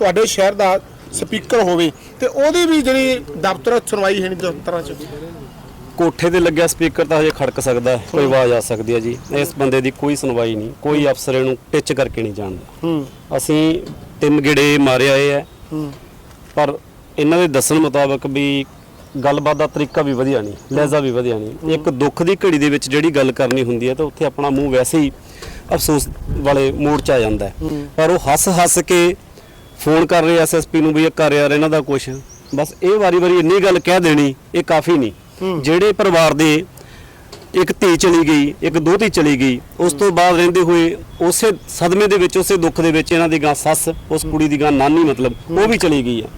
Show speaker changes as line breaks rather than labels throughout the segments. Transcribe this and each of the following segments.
ਤੁਹਾਡੇ ਸ਼ਹਿਰ ਦਾ ਸਪੀਕਰ ਹੋਵੇ ਤੇ ਉਹਦੀ ਵੀ ਜਿਹੜੀ ਦਫ਼ਤਰ ਸੁਣਵਾਈ ਹੈ ਨਹੀਂ ਦਫ਼ਤਰਾਂ 'ਚ
ਕੋਠੇ ਤੇ ਲੱਗਿਆ ਸਪੀਕਰ ਤਾਂ ਹਜੇ ਖੜਕ ਸਕਦਾ ਹੈ, ਕੋਈ ਆਵਾਜ਼ ਆ ਸਕਦੀ ਹੈ ਜੀ। ਇਸ ਬੰਦੇ ਦੀ ਕੋਈ ਸੁਣਵਾਈ ਨਹੀਂ ਕੋਈ ਅਫਸਰ ਇਹਨੂੰ ਟਿੱਚ ਕਰਕੇ ਨਹੀਂ ਜਾਣਦਾ।
ਹੂੰ।
ਅਸੀਂ ਤਿੰਨ ਗੇੜੇ ਮਾਰੇ ਆਏ ਆ।
ਹੂੰ।
ਪਰ ਇਹਨਾਂ ਦੇ ਦੱਸਣ ਮੁਤਾਬਕ ਵੀ ਗੱਲਬਾਤ ਦਾ ਤਰੀਕਾ ਵੀ ਵਧੀਆ ਨਹੀਂ ਲਹਿਜ਼ਾ ਵੀ ਵਧੀਆ ਨਹੀਂ। ਇੱਕ ਦੁੱਖ ਦੀ ਘੜੀ ਦੇ ਵਿੱਚ ਜਿਹੜੀ ਗੱਲ ਕਰਨੀ ਹੁੰਦੀ ਹੈ ਤਾਂ ਉੱਥੇ ਆਪਣਾ ਮੂੰਹ ਵੈਸੇ ਹੀ ਅਫਸੋਸ ਵਾਲੇ ਮੂਡ 'ਚ ਆ ਜਾਂਦਾ ਹੈ। ਪਰ ਉਹ ਹੱਸ-ਹੱਸ ਕੇ ਫੋਨ ਕਰ ਰਹੇ ਐਸਐਸਪੀ ਨੂੰ ਵੀ ਇਹ ਕਰ ਯਾਰ ਇਹਨਾਂ ਦਾ ਕੁਛ। ਬਸ ਇਹ ਵਾਰੀ-ਵਾਰੀ ਇੰਨੀ ਗੱਲ ਕਹਿ ਦੇਣੀ ਇਹ ਕਾਫੀ ਨਹੀਂ। ਜਿਹੜੇ ਪਰਿਵਾਰ ਦੇ ਇੱਕ ਧੀ ਚਲੀ ਗਈ ਇੱਕ ਦੋਤੀ ਚਲੀ ਗਈ ਉਸ ਤੋਂ ਬਾਅਦ ਰਹਿੰਦੇ ਹੋਏ ਉਸੇ ਸਦਮੇ ਦੇ ਵਿੱਚ ਉਸੇ ਦੁੱਖ ਦੇ ਵਿੱਚ ਇਹਨਾਂ ਦੀ ਗਾਂ ਸੱਸ ਉਸ ਕੁੜੀ ਦੀ ਗਾਂ ਨਾਨੀ ਮਤਲਬ ਉਹ ਵੀ ਚਲੀ ਗਈ ਹੈ।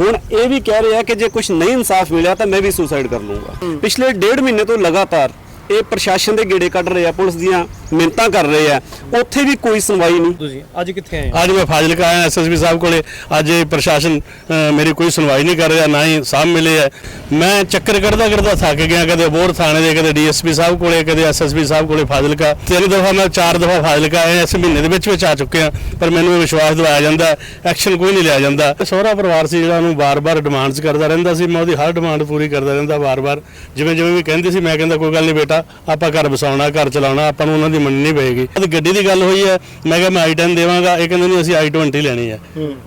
ਹੁਣ ਇਹ ਵੀ ਕਹਿ ਰਿਹਾ ਕਿ ਜੇ ਕੁਝ ਨਹੀਂ ਇਨਸਾਫ ਮਿਲਿਆ ਤਾਂ ਮੈਂ ਵੀ ਸੁਸਾਈਡ ਕਰ ਲੂੰਗਾ ਪਿਛਲੇ ਡੇਢ ਮਹੀਨੇ ਤੋਂ ਲਗਾਤਾਰ ਇਹ ਪ੍ਰਸ਼ਾਸਨ ਦੇ ਗੇੜੇ ਕੱਢ ਰਹੇ ਆ ਪੁਲਿਸ ਦੀਆਂ ਮਿੰਤਾਂ ਕਰ ਰਹੇ ਆ। ਉੱਥੇ ਵੀ ਕੋਈ ਸੁਣਵਾਈ ਨਹੀਂ।
ਤੁਸੀਂ ਅੱਜ ਕਿੱਥੇ ਆਏ
ਅੱਜ ਮੈਂ ਫਾਜ਼ਿਲਕਾ ਆਇਆ ਐਸਐਸਪੀ ਸਾਹਿਬ ਕੋਲੇ। ਅੱਜ ਇਹ ਪ੍ਰਸ਼ਾਸਨ ਅ, ਮੇਰੀ ਕੋਈ ਸੁਣਵਾਈ ਨਹੀਂ ਕਰ ਰਿਹਾ ਨਾ ਹੀ ਸਾਹਮ ਮਿਲੇ ਹੈ ਮੈਂ ਚੱਕਰ ਕੱਢਦਾ ਕੱਢਦਾ ਥੱਕ ਗਿਆ ਕਦੇ ਬੋਰ ਥਾਣੇ ਦੇ ਕਦੇ ਡੀਐਸਪੀ ਸਾਹਿਬ ਕੋਲੇ ਕਦੇ ਐਸਐਸਪੀ ਸਾਹਿਬ ਕੋਲੇ ਫਾਜ਼ਿਲਕਾ। ਤਿੰਨ ਦਫਾ ਮੈਂ ਚਾਰ ਦਫਾ ਫਾਜ਼ਿਲਕਾ ਆਇਆ ਇਸ ਮਹੀਨੇ ਦੇ ਵਿੱਚ ਵਿੱਚ ਆ ਚੁੱਕਿਆ ਪਰ ਮੈਨੂੰ ਇਹ ਵਿਸ਼ਵਾਸ ਦਿਵਾਇਆ ਜਾਂਦਾ ਐਕਸ਼ਨ ਕੋਈ ਨਹੀਂ ਲਿਆ ਜਾਂਦਾ। ਸਹੁਰਾ ਪਰਿਵਾਰ ਸੀ ਜਿਹੜਾ ਉਹਨੂੰ ਬਾਰ-ਬਾਰ ਡਿਮਾਂਡਸ ਕਰਦਾ ਰਹਿੰਦਾ ਸੀ ਮੈਂ ਉਹਦੀ ਹਰ ਡਿਮਾਂਡ ਪੂਰੀ ਕਰਦਾ ਰਹਿੰਦਾ ਬਾਰ-ਬਾਰ ਜਿਵੇਂ ਜਿਵੇਂ ਵੀ ਕਹਿੰਦੀ ਸੀ ਮੈਂ ਕਹਿੰਦਾ ਕੋਈ ਗੱਲ ਨਹੀਂ ਬੇਟਾ ਆਪਾਂ ਘਰ ਵਸਾਉਣਾ ਘਰ ਚਲਾਉਣਾ ਆਪਾਂ ਨੂੰ ਉਹਨਾਂ ਦੀ ਮੰਨਣੀ ਪਏਗੀ। ਤੇ ਗੱਡੀ ਦੀ ਗੱਲ ਹੋਈ ਹੈ ਮੈਂ ਕਿਹਾ ਮੈਂ i10 ਦੇਵਾਂਗਾ ਇਹ ਕਹਿੰਦੇ ਨਹੀਂ ਅਸੀਂ i20 ਲੈਣੀ ਹੈ।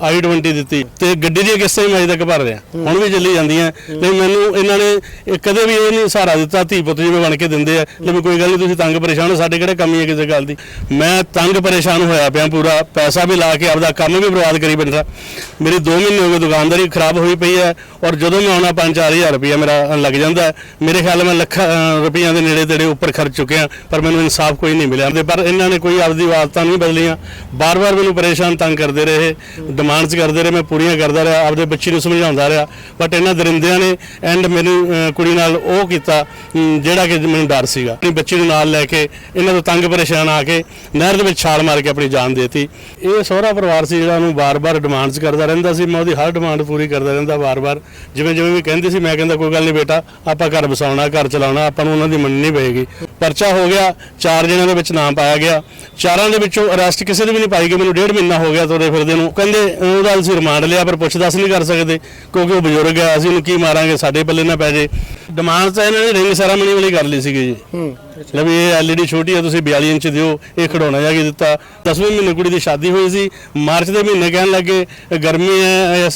i20 ਦਿੱਤੀ। ਤੇ ਗੱਡੀ ਦੀਆਂ ਕਿਸ਼ਤਾਂ ਹੀ ਮੈਂ ਤੱਕ ਭਰ ਰਿਹਾ ਹੁਣ ਵੀ ਚੱਲੀ ਜਾਂਦੀਆਂ। ਤੇ ਮੈਨੂੰ ਇਹਨਾਂ ਨੇ ਕਦੇ ਵੀ ਇਹ ਨਹੀਂ ਸਹਾਰਾ ਦਿੱਤਾ ਧੀ ਪੁੱਤ ਜਿਵੇਂ ਬਣ ਕੇ ਦਿੰਦੇ ਆ। ਲੈ ਕੋਈ ਗੱਲ ਨਹੀਂ ਤੁਸੀਂ ਤੰਗ ਪਰੇਸ਼ਾਨ ਹੋ ਸਾਡੇ ਕਿਹੜੇ ਕਮੀ ਹੈ ਕਿਸੇ ਗੱਲ ਦੀ? ਮੈਂ ਤੰਗ ਪਰੇਸ਼ਾਨ ਹੋਇਆ ਪਿਆ ਪੂਰਾ। ਪੈਸਾ ਵੀ ਲਾ ਕੇ ਆਪਦਾ ਕੰਮ ਵੀ ਬਰਬਾਦ ਕਰੀ ਬੈਠਾ। ਮੇਰੀ 2 ਮਹੀਨੇ ਹੋ ਗਏ ਦੁਕਾਨਦਾਰੀ ਖਰਾਬ ਹੋਈ ਪਈ ਹੈ। ਔਰ ਜਦੋਂ ਮੈਂ ਆਉਣਾ 5-4000 ਰੁਪਇਆ ਮੇਰਾ ਲੱਗ ਜਾਂਦਾ। ਮੇਰੇ ਖਿਆਲ ਮੈਂ ਲੱਖਾਂ ਰੁਪਈਆਂ ਦੇ ਨੇੜੇ ਤੇੜੇ ਉੱਪਰ ਖਰਚ ਚੁੱਕਿਆ ਪਰ ਮੈਨੂੰ ਇਨਸਾਫ ਕੋਈ ਨਹੀਂ ਮਿਲਿਆ। ਤੇ ਪਰ ਇਹਨਾਂ ਨੇ ਕੋਈ ਆਪਦੀ ਆਦਤਾਂ ਨਹੀਂ ਬਦਲੀਆਂ। ਬਾਰ-ਬਾਰ ਮੈਨੂੰ ਪਰੇਸ਼ਾਨ ਤੰਗ ਕਰਦੇ ਰਹੇ ਡਿਮਾਂਡਸ ਕਰਦੇ ਰਹੇ, ਮੈਂ ਪੂਰੀਆਂ ਕਰਦਾ ਰਿਹਾ, ਆਪਦੇ ਬੱਚੀ ਨੂੰ ਸਮਝਾਉਂਦਾ ਰਿਹਾ। ਬਟ ਇਹਨਾਂ ਦਰਿੰਦਿਆਂ ਨੇ ਐਂਡ ਮੈਨੂੰ ਕੁੜੀ ਨਾਲ ਉਹ ਕੀਤਾ ਜਿਹੜਾ ਕਿ ਮੈਨੂੰ ਡਰ ਸੀਗਾ। ਆਪਣੀ ਬੱਚੀ ਨੂੰ ਨਾਲ ਲੈ ਕੇ, ਇਹਨਾਂ ਤੋਂ ਤੰਗ ਪਰੇਸ਼ਾਨ ਆ ਕੇ ਨਹਿਰ ਦੇ ਵਿੱਚ ਛਾਲ ਮਾਰ ਕੇ ਆਪਣੀ ਜਾਨ ਦੇਤੀ। ਇਹ ਸਹੁਰਾ ਪਰਿਵਾਰ ਸੀ ਜਿਹੜਾ ਉਹਨੂੰ ਬਾਰ-ਬਾਰ ਡਿਮਾਂਡਸ ਕਰਦਾ ਰਹਿੰਦਾ ਸੀ। ਮੈਂ ਉਹਦੀ ਹਰ ਡਿਮਾਂਡ ਪੂਰੀ ਕਰਦਾ ਰਹਿੰਦਾ ਬਾਰ-ਬਾਰ। ਜਿਵੇਂ ਜਿਵੇਂ ਵੀ ਕਹਿੰਦੀ ਸੀ, ਮੈਂ ਕਹਿੰਦਾ, ਕੋਈ ਗੱਲ ਨਹੀਂ ਬੇਟਾ, ਆਪਾਂ ਘਰ ਵਸਾਉਣਾ, ਘਰ ਚਲਾਉਣਾ, ਆਪਾਂ ਨੂੰ ਉਹਨਾਂ ਦੀ ਮੰਨਣੀ ਪਏਗੀ। ਪਰਚਾ ਹੋ ਗਿਆ ਚਾਰ ਜਣਿਆਂ ਦੇ ਵਿੱਚ ਨਾਮ ਪਾਇਆ ਗਿਆ। ਚਾਰਾਂ ਦੇ ਵਿੱਚੋਂ ਅਰੈਸਟ ਕਿਸੇ ਦੇ ਵੀ ਨਹੀਂ ਪਾਈ ਗਈ ਮੈਨੂੰ ਡੇਢ ਮਹੀਨਾ ਹੋ ਗਿਆ ਤੁਰੇ ਫਿਰਦੇ ਨੂੰ। ਕਹਿੰਦੇ ਉਹਦਾ ਅਸੀਂ ਰਿਮਾਂਡ ਲਿਆ ਪਰ ਪੁੱਛ-ਦੱਸ ਨਹੀਂ ਕਰ ਸਕਦੇ ਕਿਉਂਕਿ ਉਹ ਬਜ਼ੁਰਗ ਹੈ ਅਸੀਂ ਉਹਨੂੰ ਕੀ ਮਾਰਾਂਗੇ ਸਾਡੇ ਪੱਲੇ ਨਾ ਪੈ ਜੇ। ਡਿਮਾਂਡ ਤਾਂ ਇਹਨਾਂ ਨੇ ਰਿੰਗ ਸੈਰਾਮਨੀ ਵਾਲੀ ਕਰ ਲਈ ਸੀਗੀ ਜੀ।
ਹੂੰ
ਲੈ ਵੀ ਇਹ ਐਲਈਡੀ ਛੋਟੀ ਆ ਤੁਸੀਂ 42 ਇੰਚ ਦਿਓ ਇਹ ਖਿਡੌਣਾ ਜਾ ਕੇ ਦਿੱਤਾ। 10ਵੇਂ ਮਹੀਨੇ ਕੁੜੀ ਦੀ ਸ਼ਾਦੀ ਹੋਈ ਸੀ ਮਾਰਚ ਦੇ ਮਹੀਨੇ ਕਹਿਣ ਲੱਗੇ ਗਰਮੀ ਹੈ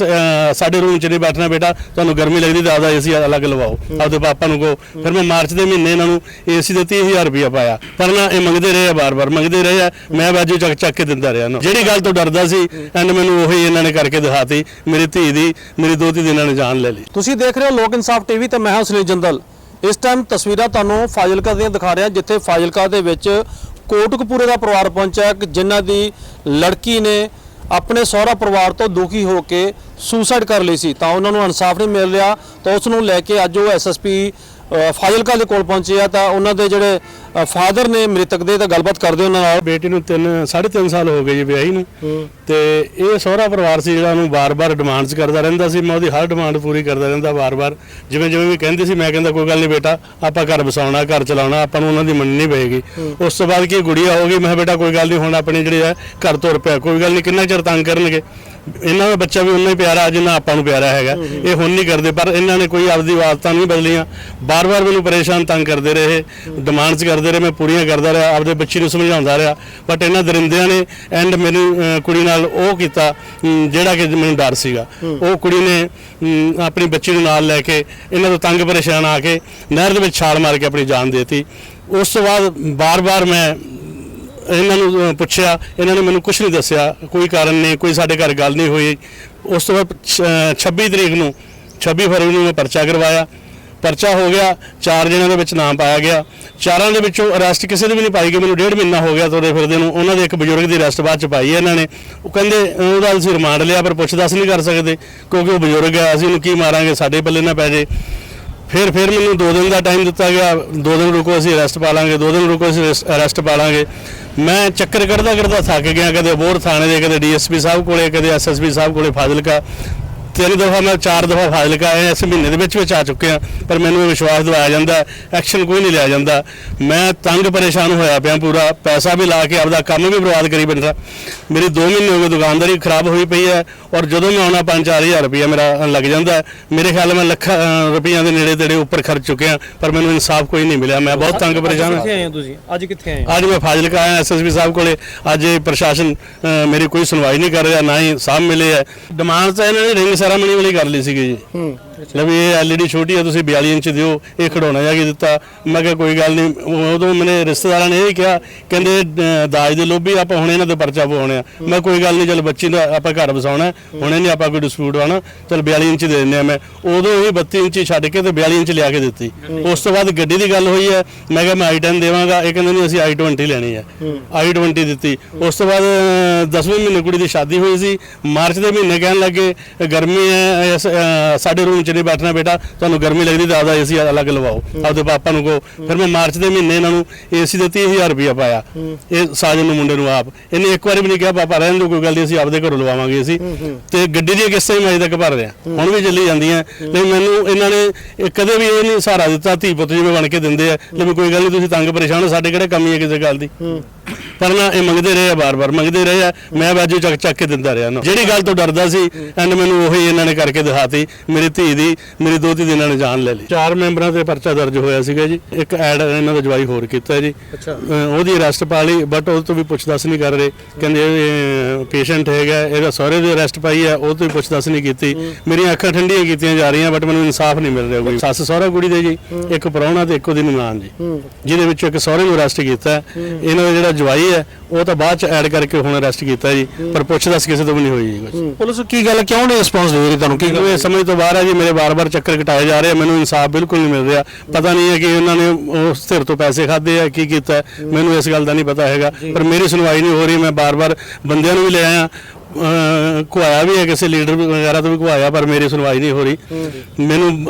ਸਾਡੇ ਰੂਮ 'ਚ ਨਹੀਂ ਬੈਠਣਾ ਬੇਟਾ ਤੁਹਾਨੂੰ ਗਰਮੀ ਲੱਗਦੀ ਆਦਾ ਏਸੀ ਅਲੱਗ ਲਵਾਓ ਆਪਦੇ ਪਾਪਾ ਨੂੰ ਕਹੋ। ਫਿਰ ਮੈਂ ਮਾਰਚ ਦੇ ਮਹੀਨੇ ਇਹਨਾਂ ਨੂੰ ਏਸੀ ਦੇ 30000 ਰੁਪਇਆ ਪਾਇਆ। ਪਰ ਨਾ ਇਹ ਮੰਗਦੇ ਰਹੇ ਆ, ਬਾਰ-ਬਾਰ ਮੰਗਦੇ ਰਹੇ ਆ। ਮੈਂ ਬਾਜੂ ਚੱਕ ਚੱਕ ਕੇ ਦਿੰਦਾ ਰਿਹਾ ਇਹਨਾਂ ਜਿਹੜੀ ਗੱਲ ਤੋਂ ਡਰਦਾ ਸੀ ਐਂਡ ਮੈਨੂੰ ਉਹੀ ਇਹਨਾਂ ਨੇ ਕਰਕੇ ਦਿਖਾਤੀ, ਮੇਰੀ ਧੀ ਦੀ, ਮੇਰੀ ਦੋਤੀ ਦੀ ਇਹਨਾਂ ਨੇ ਜਾਨ ਲੈ ਲਈ।
ਤੁਸੀਂ ਦੇਖ ਰਹੇ ਹੋ ਲੋਕ ਇਨਸਾਫ ਟੀਵੀ ਤੇ ਮੈਂ ਹਾਂ ਸੁਨੀਲ ਜੰਦਲ। ਇਸ ਟਾਈਮ ਤਸਵੀਰਾਂ ਤੁਹਾਨੂੰ ਫਾਜ਼ਿਲਕਾ ਦੀਆਂ ਦਿਖਾ ਰਿਹਾ, ਜਿੱਥੇ ਫਾਜ਼ਿਲਕਾ ਦੇ ਵਿੱਚ ਕੋਟਕਪੂਰੇ ਦਾ ਪਰਿਵਾਰ ਪਹੁੰਚਿਆ। ਕਿ ਜਿਨ੍ਹਾਂ ਦੀ ਲੜਕੀ ਨੇ ਆਪਣੇ ਸਹੁਰਾ ਪਰਿਵਾਰ ਤੋਂ ਦੁਖੀ ਹੋ ਕੇ ਸੁਸਾਈਡ ਕਰ ਲਈ ਸੀ। ਤਾਂ ਉਹਨਾਂ ਨੂੰ ਇਨਸਾਫ ਨਹੀਂ ਮਿਲ ਰਿਹਾ। ਤਾਂ ਉਸ ਨੂੰ ਲੈ ਕੇ ਅੱਜ ਉਹ ਐਸਐਸਪੀ ਫਾਜ਼ਿਲਕਾ ਦੇ ਕੋਲ ਪਹੁੰਚੇ ਆ ਤਾਂ ਉਹਨਾਂ ਦੇ ਜਿਹੜੇ ਫਾਦਰ ਨੇ ਮ੍ਰਿਤਕ ਦੇ ਤਾਂ ਗੱਲਬਾਤ ਕਰਦੇ ਉਹਨਾਂ ਨਾਲ।
ਬੇਟੀ ਨੂੰ 3 3.5 ਸਾਲ ਹੋ ਗਏ ਜੀ ਵਿਆਹੀ ਨੂੰ। ਤੇ ਇਹ ਸਹੁਰਾ ਪਰਿਵਾਰ ਸੀ ਜਿਹੜਾ ਉਹਨੂੰ ਬਾਰ-ਬਾਰ ਡਿਮਾਂਡਸ ਕਰਦਾ ਰਹਿੰਦਾ ਸੀ। ਮੈਂ ਉਹਦੀ ਹਰ ਡਿਮਾਂਡ ਪੂਰੀ ਕਰਦਾ ਰਹਿੰਦਾ ਬਾਰ-ਬਾਰ ਜਿਵੇਂ ਜਿਵੇਂ ਵੀ ਕਹਿੰਦੀ ਸੀ ਮੈਂ ਕਹਿੰਦਾ ਕੋਈ ਗੱਲ ਨਹੀਂ ਬੇਟਾ ਆਪਾਂ ਘਰ ਵਸਾਉਣਾ ਘਰ ਚਲਾਉਣਾ ਆਪਾਂ ਨੂੰ ਉਹਨਾਂ ਦੀ ਮੰਨਣੀ ਪਏਗੀ। ਉਸ ਤੋਂ ਬਾਅਦ ਕੀ ਗੁੜੀਆ ਹੋ ਗਈ? ਮੈਂ ਬੇਟਾ ਕੋਈ ਗੱਲ ਨਹੀਂ ਹੁਣ ਆਪਣੇ ਜਿਹੜੇ ਆ ਘਰ ਤੁਰ ਪਿਆ। ਕੋਈ ਗੱਲ ਨਹੀਂ ਕਿੰਨਾ ਚਿਰ ਤੰਗ ਕਰਨਗੇ? ਇਹਨਾਂ ਦਾ ਬੱਚਾ ਵੀ ਉਨਾ ਹੀ ਪਿਆਰਾ ਜਿੰਨਾ ਆਪਾਂ ਨੂੰ ਪਿਆਰਾ ਹੈਗਾ। ਇਹ ਹੁਣ ਨਹੀਂ ਕਰਦੇ ਪਰ ਇਹਨਾਂ ਨੇ ਕੋਈ ਆਪਦੀ ਆਦਤਾਂ ਨਹੀਂ ਬਦਲੀਆਂ। ਬਾਰ-ਬਾਰ ਮੈਨੂੰ ਪਰੇਸ਼ਾਨ ਤੰਗ ਕਰਦੇ ਰਹੇ ਡਿਮਾਂਡਸ ਕਰਦੇ ਰਹੇ ਮੈਂ ਪੂਰੀਆਂ ਕਰਦਾ ਰਿਹਾ ਆਪਦੇ ਬੱਚੀ ਨੂੰ ਸਮਝਾਉਂਦਾ ਰਿਹਾ। ਬਟ ਇਹਨਾਂ ਦਰਿੰਦਿਆਂ ਨੇ ਐਂਡ ਮੈਨੂੰ ਅ, ਕੁੜੀ ਨਾਲ ਉਹ ਕੀਤਾ ਜਿਹੜਾ ਕਿ ਮੈਨੂੰ ਡਰ ਸੀਗਾ। ਉਹ ਕੁੜੀ ਨੇ ਆਪਣੀ ਬੱਚੀ ਨੂੰ ਨਾਲ ਲੈ ਕੇ ਇਹਨਾਂ ਤੋਂ ਤੰਗ ਪਰੇਸ਼ਾਨ ਆ ਕੇ ਨਹਿਰ ਦੇ ਵਿੱਚ ਛਾਲ ਮਾਰ ਕੇ ਆਪਣੀ ਜਾਨ ਦੇਤੀ। ਉਸ ਤੋਂ ਬਾਅਦ ਬਾਰ-ਬਾਰ ਮੈਂ ਇਹਨਾਂ ਨੂੰ ਪੁੱਛਿਆ ਇਹਨਾਂ ਨੇ ਮੈਨੂੰ ਕੁਝ ਨਹੀਂ ਦੱਸਿਆ ਕੋਈ ਕਾਰਨ ਨਹੀਂ ਕੋਈ ਸਾਡੇ ਘਰ ਗੱਲ ਨਹੀਂ ਹੋਈ। ਉਸ ਤੋਂ ਬਾਅਦ ਛ- ਅਹ, 26 ਤਰੀਕ ਨੂੰ 26 ਫਰਵਰੀ ਨੂੰ ਮੈਂ ਪਰਚਾ ਕਰਵਾਇਆ। ਪਰਚਾ ਹੋ ਗਿਆ ਚਾਰ ਜਣਿਆਂ ਦੇ ਵਿੱਚ ਨਾਮ ਪਾਇਆ ਗਿਆ। ਚਾਰਾਂ ਦੇ ਵਿੱਚੋਂ ਅਰੈਸਟ ਕਿਸੇ ਦੇ ਵੀ ਨਹੀਂ ਪਾਈ ਗਈ ਮੈਨੂੰ ਡੇਢ ਮਹੀਨਾ ਹੋ ਗਿਆ ਤੁਰੇ ਫਿਰਦੇ ਨੂੰ। ਉਹਨਾਂ ਦੇ ਇੱਕ ਬਜ਼ੁਰਗ ਦੀ ਅਰੈਸਟ ਬਾਅਦ ਚ ਪਾਈ ਹੈ ਇਹਨਾਂ ਨੇ। ਉਹ ਕਹਿੰਦੇ ਉਹਦਾ ਅਸੀਂ ਰਿਮਾਂਡ ਲਿਆ ਪਰ ਪੁੱਛਦਾਸ ਨਹੀਂ ਕਰ ਸਕਦੇ ਕਿਉਂਕਿ ਉਹ ਬਜ਼ੁਰਗ ਹੈ ਅਸੀਂ ਉਹਨੂੰ ਕੀ ਮਾਰਾਂਗੇ ਸਾਡੇ ਪੱਲੇ ਨਾ ਪੈ ਜੇ। ਫਿਰ ਫਿਰ ਮੈਨੂੰ 2 ਦਿਨ ਦਾ ਟਾਈਮ ਦਿੱਤਾ ਗਿਆ 2 ਦਿਨ ਰੁਕੋ ਅਸੀਂ ਅਰੈਸਟ ਪਾ ਲਾਂਗੇ 2 ਦਿਨ ਰੁਕੋ ਅਸੀਂ ਅਰੈਸਟ ਪਾ ਲਾਂਗੇ। ਮੈਂ ਚੱਕਰ ਕੱਢਦਾ ਕੱਢਦਾ ਥੱਕ ਗਿਆ, ਕਦੇ ਬੋਰ ਥਾਣੇ ਦੇ, ਕਦੇ ਡੀਐਸਪੀ ਸਾਹਿਬ ਕੋਲੇ, ਕਦੇ ਐਸਐਸਪੀ ਸਾਹਿਬ ਕੋਲੇ, ਫਾਜ਼ਿਲਕਾ। ਤਿੰਨ ਦਫਾ ਮੈਂ ਚਾਰ ਦਫਾ ਫਾਜ਼ਿਲਕਾ ਆਇਆ ਇਸ ਮਹੀਨੇ ਦੇ ਵਿੱਚ ਵਿੱਚ ਆ ਚੁੱਕੇ ਆ ਪਰ ਮੈਨੂੰ ਇਹ ਵਿਸ਼ਵਾਸ ਦਿਵਾਇਆ ਜਾਂਦਾ ਐਕਸ਼ਨ ਕੋਈ ਨਹੀਂ ਲਿਆ ਜਾਂਦਾ। ਮੈਂ ਤੰਗ ਪਰੇਸ਼ਾਨ ਹੋਇਆ ਪਿਆ ਪੂਰਾ ਪੈਸਾ ਵੀ ਲਾ ਕੇ ਆਪਦਾ ਕੰਮ ਵੀ ਬਰਬਾਦ ਕਰੀ ਬੈਠਾ। ਮੇਰੀ 2 ਮਹੀਨੇ ਹੋ ਗਏ ਦੁਕਾਨਦਾਰੀ ਖਰਾਬ ਹੋਈ ਪਈ ਹੈ ਔਰ ਜਦੋਂ ਮੈਂ ਆਉਣਾ 5-4000 ਰੁਪਇਆ ਮੇਰਾ ਲੱਗ ਜਾਂਦਾ। ਮੇਰੇ ਖਿਆਲ ਮੈਂ ਲੱਖਾਂ ਰੁਪਈਆਂ ਦੇ ਨੇੜੇ ਤੇੜੇ ਉੱਪਰ ਖਰਚ ਚੁੱਕਿਆ ਪਰ ਮੈਨੂੰ ਇਨਸਾਫ ਕੋਈ ਨਹੀਂ ਮਿਲਿਆ। ਮੈਂ ਬਹੁਤ ਤੰਗ ਪਰੇਸ਼ਾਨ ਹਾਂ।
ਕਿੱਥੇ ਆਏ ਹੋ ਤੁਸੀਂ? ਅੱਜ ਕਿੱਥੇ ਆਏ ਹੋ?
ਅੱਜ ਮੈਂ ਫਾਜ਼ਿਲਕਾ ਆਇਆ ਐਸਐਸਪੀ ਸਾਹਿਬ ਕੋਲੇ। ਅੱਜ ਪ੍ਰਸ਼ਾਸਨ ਮੇਰੀ ਕੋਈ ਸੁਣਵਾਈ ਨਹੀਂ ਕਰ ਰਿਹਾ ਨਾ ਹੀ ਸਾਹਬ ਮਿਲੇ ਹੈ। ਡਿਮਾਂਡ ਤਾਂ ਇਹਨਾਂ ਨੇ ਰਿੰਗ ਸੈਰਾਮਨੀ ਵਾਲੀ ਕਰ ਲਈ ਸੀਗੀ ਜੀ। ਲੈ ਵੀ ਇਹ ਐਲਈਡੀ ਛੋਟੀ ਹੈ ਤੁਸੀਂ 42 ਇੰਚ ਦਿਓ, ਇਹ ਖਿਡੌਣਾ ਜਾ ਕੇ ਦਿੱਤਾ। ਮੈਂ ਕਿਹਾ ਕੋਈ ਗੱਲ ਨਹੀਂ, ਉਦੋਂ ਮੈਨੇ ਰਿਸ਼ਤੇਦਾਰਾਂ ਨੇ ਇਹ ਵੀ ਕਿਹਾ, ਕਹਿੰਦੇ ਦਾਜ ਦੇ ਲੋਭੀ ਆਪਾਂ ਹੁਣ ਇਹਨਾਂ ਦੇ ਪਰਚਾ ਪਵਾਉਣੇ ਆ। ਮੈਂ ਕੋਈ ਗੱਲ ਨਹੀਂ, ਚਲ ਬੱਚੀ ਦਾ ਆਪਾਂ ਘਰ ਵਸਾਉਣਾ ਹੁਣੇ ਨਹੀਂ ਆਪਾਂ ਕੋਈ ਡਿਸਪਿਊਟ ਆਣਾ ਚਲ 42 ਇੰਚ ਦੇ ਦਿੰਦੇ ਆ ਮੈਂ। ਉਦੋਂ ਹੀ 32 ਇੰਚ ਛੱਡ ਕੇ ਤੇ 42 ਇੰਚ ਲਿਆ ਕੇ ਦਿੱਤੀ। ਉਸ ਤੋਂ ਬਾਅਦ ਗੱਡੀ ਦੀ ਗੱਲ ਹੋਈ ਹੈ, ਮੈਂ ਕਿਹਾ ਮੈਂ i10 ਦੇਵਾਂਗਾ, ਇਹ ਕਹਿੰਦੇ ਨਹੀਂ ਅਸੀਂ i20 ਲੈਣੀ ਹੈ। I20 ਦਿੱਤੀ। ਉਸ ਤੋਂ ਬਾਅਦ 10ਵੇਂ ਮਹੀਨੇ ਕੁੜੀ ਦੀ ਸ਼ਾਦੀ ਹੋਈ ਸੀ, ਮਾਰਚ ਦੇ ਮਹੀਨੇ ਕਹਿਣ ਲੱਗੇ, ਗਰਮੀ ਹੈ ਸਾਡੇ ਰੂਮ 'ਚ ਨਹੀਂ ਬੈਠਣਾ ਬੇਟਾ ਤੁਹਾਨੂੰ ਗਰਮੀ ਲੱਗਦੀ ਤਾਂ ਆਦਾ ਏਸੀ ਅਲੱਗ ਲਵਾਓ। ਆਪਦੇ ਪਾਪਾ ਨੂੰ ਕਹੋ। ਫਿਰ ਮੈਂ ਮਾਰਚ ਦੇ ਮਹੀਨੇ ਇਹਨਾਂ ਨੂੰ ਏਸੀ ਦੇ 30000 ਰੁਪਇਆ ਪਾਇਆ। ਇਹ ਸਾਜਨ ਨੂੰ ਮੁੰਡੇ ਨੂੰ ਆਪ। ਇਹਨੇ ਇੱਕ ਵਾਰੀ ਵੀ ਨਹੀਂ ਕਿਹਾ ਪਾਪਾ ਰਹਿਣ ਦਿਓ ਕੋਈ ਗੱਲ ਨਹੀਂ ਅਸੀਂ ਆਪਦੇ ਘਰੋਂ ਲਵਾਵਾਂਗੇ ਅਸੀਂ ਤੇ ਗੱਡੀ ਦੀਆਂ ਕਿਸ਼ਤਾਂ ਵੀ ਮੈਂ ਅਜੇ ਤੱਕ ਭਰ ਰਿਹਾ। ਹੁਣ ਵੀ ਚੱਲੀ ਜਾਂਦੀਆਂ। ਤੇ ਮੈਨੂੰ ਇਹਨਾਂ ਨੇ ਕਦੇ ਵੀ ਇਹ ਨਹੀਂ ਸਹਾਰਾ ਦਿੱਤਾ ਧੀ ਪੁੱਤ ਜਿਵੇਂ ਬਣ ਕੇ ਦਿੰਦੇ ਆ। ਲੈ ਕੋਈ ਗੱਲ ਨਹੀਂ ਤੁਸੀਂ ਤੰਗ ਪਰੇਸ਼ਾਨ ਹੋ ਸਾਡੇ ਕਿਹੜੇ ਕਮੀ ਹੈ ਕਿਸੇ ਗੱਲ ਦੀ? ਪਰ ਨਾ ਇਹ ਮੰਗਦੇ ਰਹੇ ਆ ਬਾਰ-ਬਾਰ ਮੰਗਦੇ ਰਹੇ ਆ। ਮੈਂ ਬਾਜੂ ਚੱਕ ਚੱਕ ਕੇ ਦਿੰਦਾ ਰਿਹਾ ਨਾ। ਜਿਹੜੀ ਗੱਲ ਤੋਂ ਡਰਦਾ ਸੀ ਐਂਡ ਮੈਨੂੰ ਉਹੀ ਇਹਨਾਂ ਨੇ ਕਰਕੇ ਦਿਖਾਤੀ ਮੇਰੀ ਧੀ ਦੀ ਮੇਰੀ ਦੋਤੀ ਦੀ ਇਹਨਾਂ ਨੇ ਜਾਨ ਲੈ ਲਈ। ਚਾਰ ਮੈਂਬਰਾਂ ਤੇ ਪਰਚਾ ਦਰਜ ਹੋਇਆ ਸੀਗਾ ਜੀ। ਇੱਕ ਐਡ ਇਹਨਾਂ ਦਾ ਜਵਾਈ ਹੋਰ ਕੀਤਾ ਜੀ। ਉਹਦੀ ਅਰੈਸਟ ਪਾ ਲਈ ਬਟ ਉਹ ਤੋਂ ਵੀ ਪੁੱਛ-ਦੱਸ ਨਹੀਂ ਕਰ ਰਹੇ। ਕਹਿੰਦੇ ਇਹ ਪੇਸ਼ੈਂਟ ਹੈਗਾ ਇਹਦਾ ਸਹੁਰੇ ਦੀ ਅਰੈਸਟ ਪਾਈ ਹੈ ਉਹ ਤੋਂ ਵੀ ਪੁੱਛ-ਦੱਸ ਨਹੀਂ ਕੀਤੀ। ਮੇਰੀਆਂ ਅੱਖਾਂ ਠੰਡੀਆਂ ਕੀਤੀਆਂ ਜਾ ਰਹੀਆਂ ਬਟ ਮੈਨੂੰ ਇਨਸਾਫ ਨਹੀਂ ਮਿਲ ਰਿਹਾ ਕੋਈ। ਸੱਸ ਸਹੁਰਾ ਕੁੜੀ ਦੇ ਜੀ ਇੱਕ ਪ੍ਰਾਹੁਣਾ ਤੇ ਇੱਕ ਉਹਦੀ ਨਨਾਣ ਜੀ। ਜਿਹਦੇ ਵਿੱਚ ਇੱਕ ਸਹੁਰੇ ਨੂੰ ਅਰੈਸਟ ਕੀਤਾ। ਇਹਨਾਂ ਦਾ ਜਿਹੜਾ ਜਵਾਈ ਹੈ ਉਹ ਤਾਂ ਬਾਅਦ ਚ ਐਡ ਕਰਕੇ ਹੁਣ ਅਰੈਸਟ ਕੀਤਾ ਜੀ ਪਰ ਪੁੱਛ-ਦੱਸ ਕਿਸੇ ਤੋਂ ਵੀ ਨਹੀਂ ਹੋਈ ਜੀ ਕੁਝ
ਪੁਲਿਸ ਕੀ ਗੱਲ ਕਿਉਂ ਨਹੀਂ ਰਿਸਪੌਂਸ ਦੇ ਰਹੀ ਤੁਹਾਨੂੰ? ਕੀ
ਮੈਨੂੰ ਇਹ ਸਮਝ ਤੋਂ ਬਾਹਰ ਹੈ ਜੀ ਮੇਰੇ ਬਾਰ-ਬਾਰ ਚੱਕਰ ਕਟਾਏ ਜਾ ਰਹੇ ਆ ਮੈਨੂੰ ਇਨਸਾਫ ਬਿਲਕੁਲ ਨਹੀਂ ਮਿਲ ਰਿਹਾ। ਪਤਾ ਨਹੀਂ ਹੈ ਕਿ ਇਹਨਾਂ ਨੇ ਉਸ ਧਿਰ ਤੋਂ ਪੈਸੇ ਖਾਦੇ ਆ ਕੀ ਕੀਤਾ। ਹੈ, ਮੈਨੂੰ ਇਸ ਗੱਲ ਦਾ ਨਹੀਂ ਪਤਾ ਹੈਗਾ ਪਰ ਮੇਰੀ ਸੁਣਵਾਈ ਨਹੀਂ ਹੋ ਰਹੀ ਮੈਂ ਬਾਰ-ਬਾਰ ਬੰਦਿਆਂ ਨੂੰ ਵੀ ਲੈ ਆਇਆ। ਅਹ ਘੁਆਇਆ ਵੀ ਹੈ, ਕਿਸੇ ਲੀਡਰ ਵਗੈਰਾ ਤੋਂ ਵੀ ਘੁਆਇਆ ਪਰ ਮੇਰੀ ਸੁਣਵਾਈ ਨਹੀਂ ਹੋ ਰਹੀ। ਮੈਨੂੰ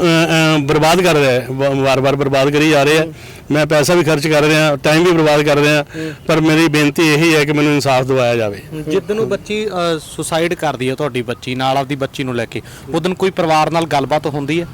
ਬਰਬਾਦ ਕਰ ਰਿਹਾ ਹੈ ਵਾਰ-ਵਾਰ ਬਰਬਾਦ ਕਰੀ ਜਾ ਰਿਹਾ ਮੈਂ ਪੈਸਾ ਵੀ ਖਰਚ ਕਰ ਰਿਹਾ ਟਾਈਮ ਵੀ ਬਰਬਾਦ ਕਰ ਰਿਹਾ, ਪਰ ਮੇਰੀ ਬੇਨਤੀ ਇਹੀ ਹੈ ਕਿ ਮੈਨੂੰ ਇਨਸਾਫ ਦਿਵਾਇਆ ਜਾਵੇ।
ਜਿੱਦਨ ਨੂੰ ਬੱਚੀ ਸੁਸਾਈਡ ਕਰਦੀ ਹੈ ਤੁਹਾਡੀ ਬੱਚੀ, ਨਾਲ ਆਪਦੀ ਬੱਚੀ ਨੂੰ ਲੈ ਕੇ ਉਦੋਂ ਕੋਈ ਪਰਿਵਾਰ ਨਾਲ ਗੱਲਬਾਤ ਹੁੰਦੀ ਹੈ?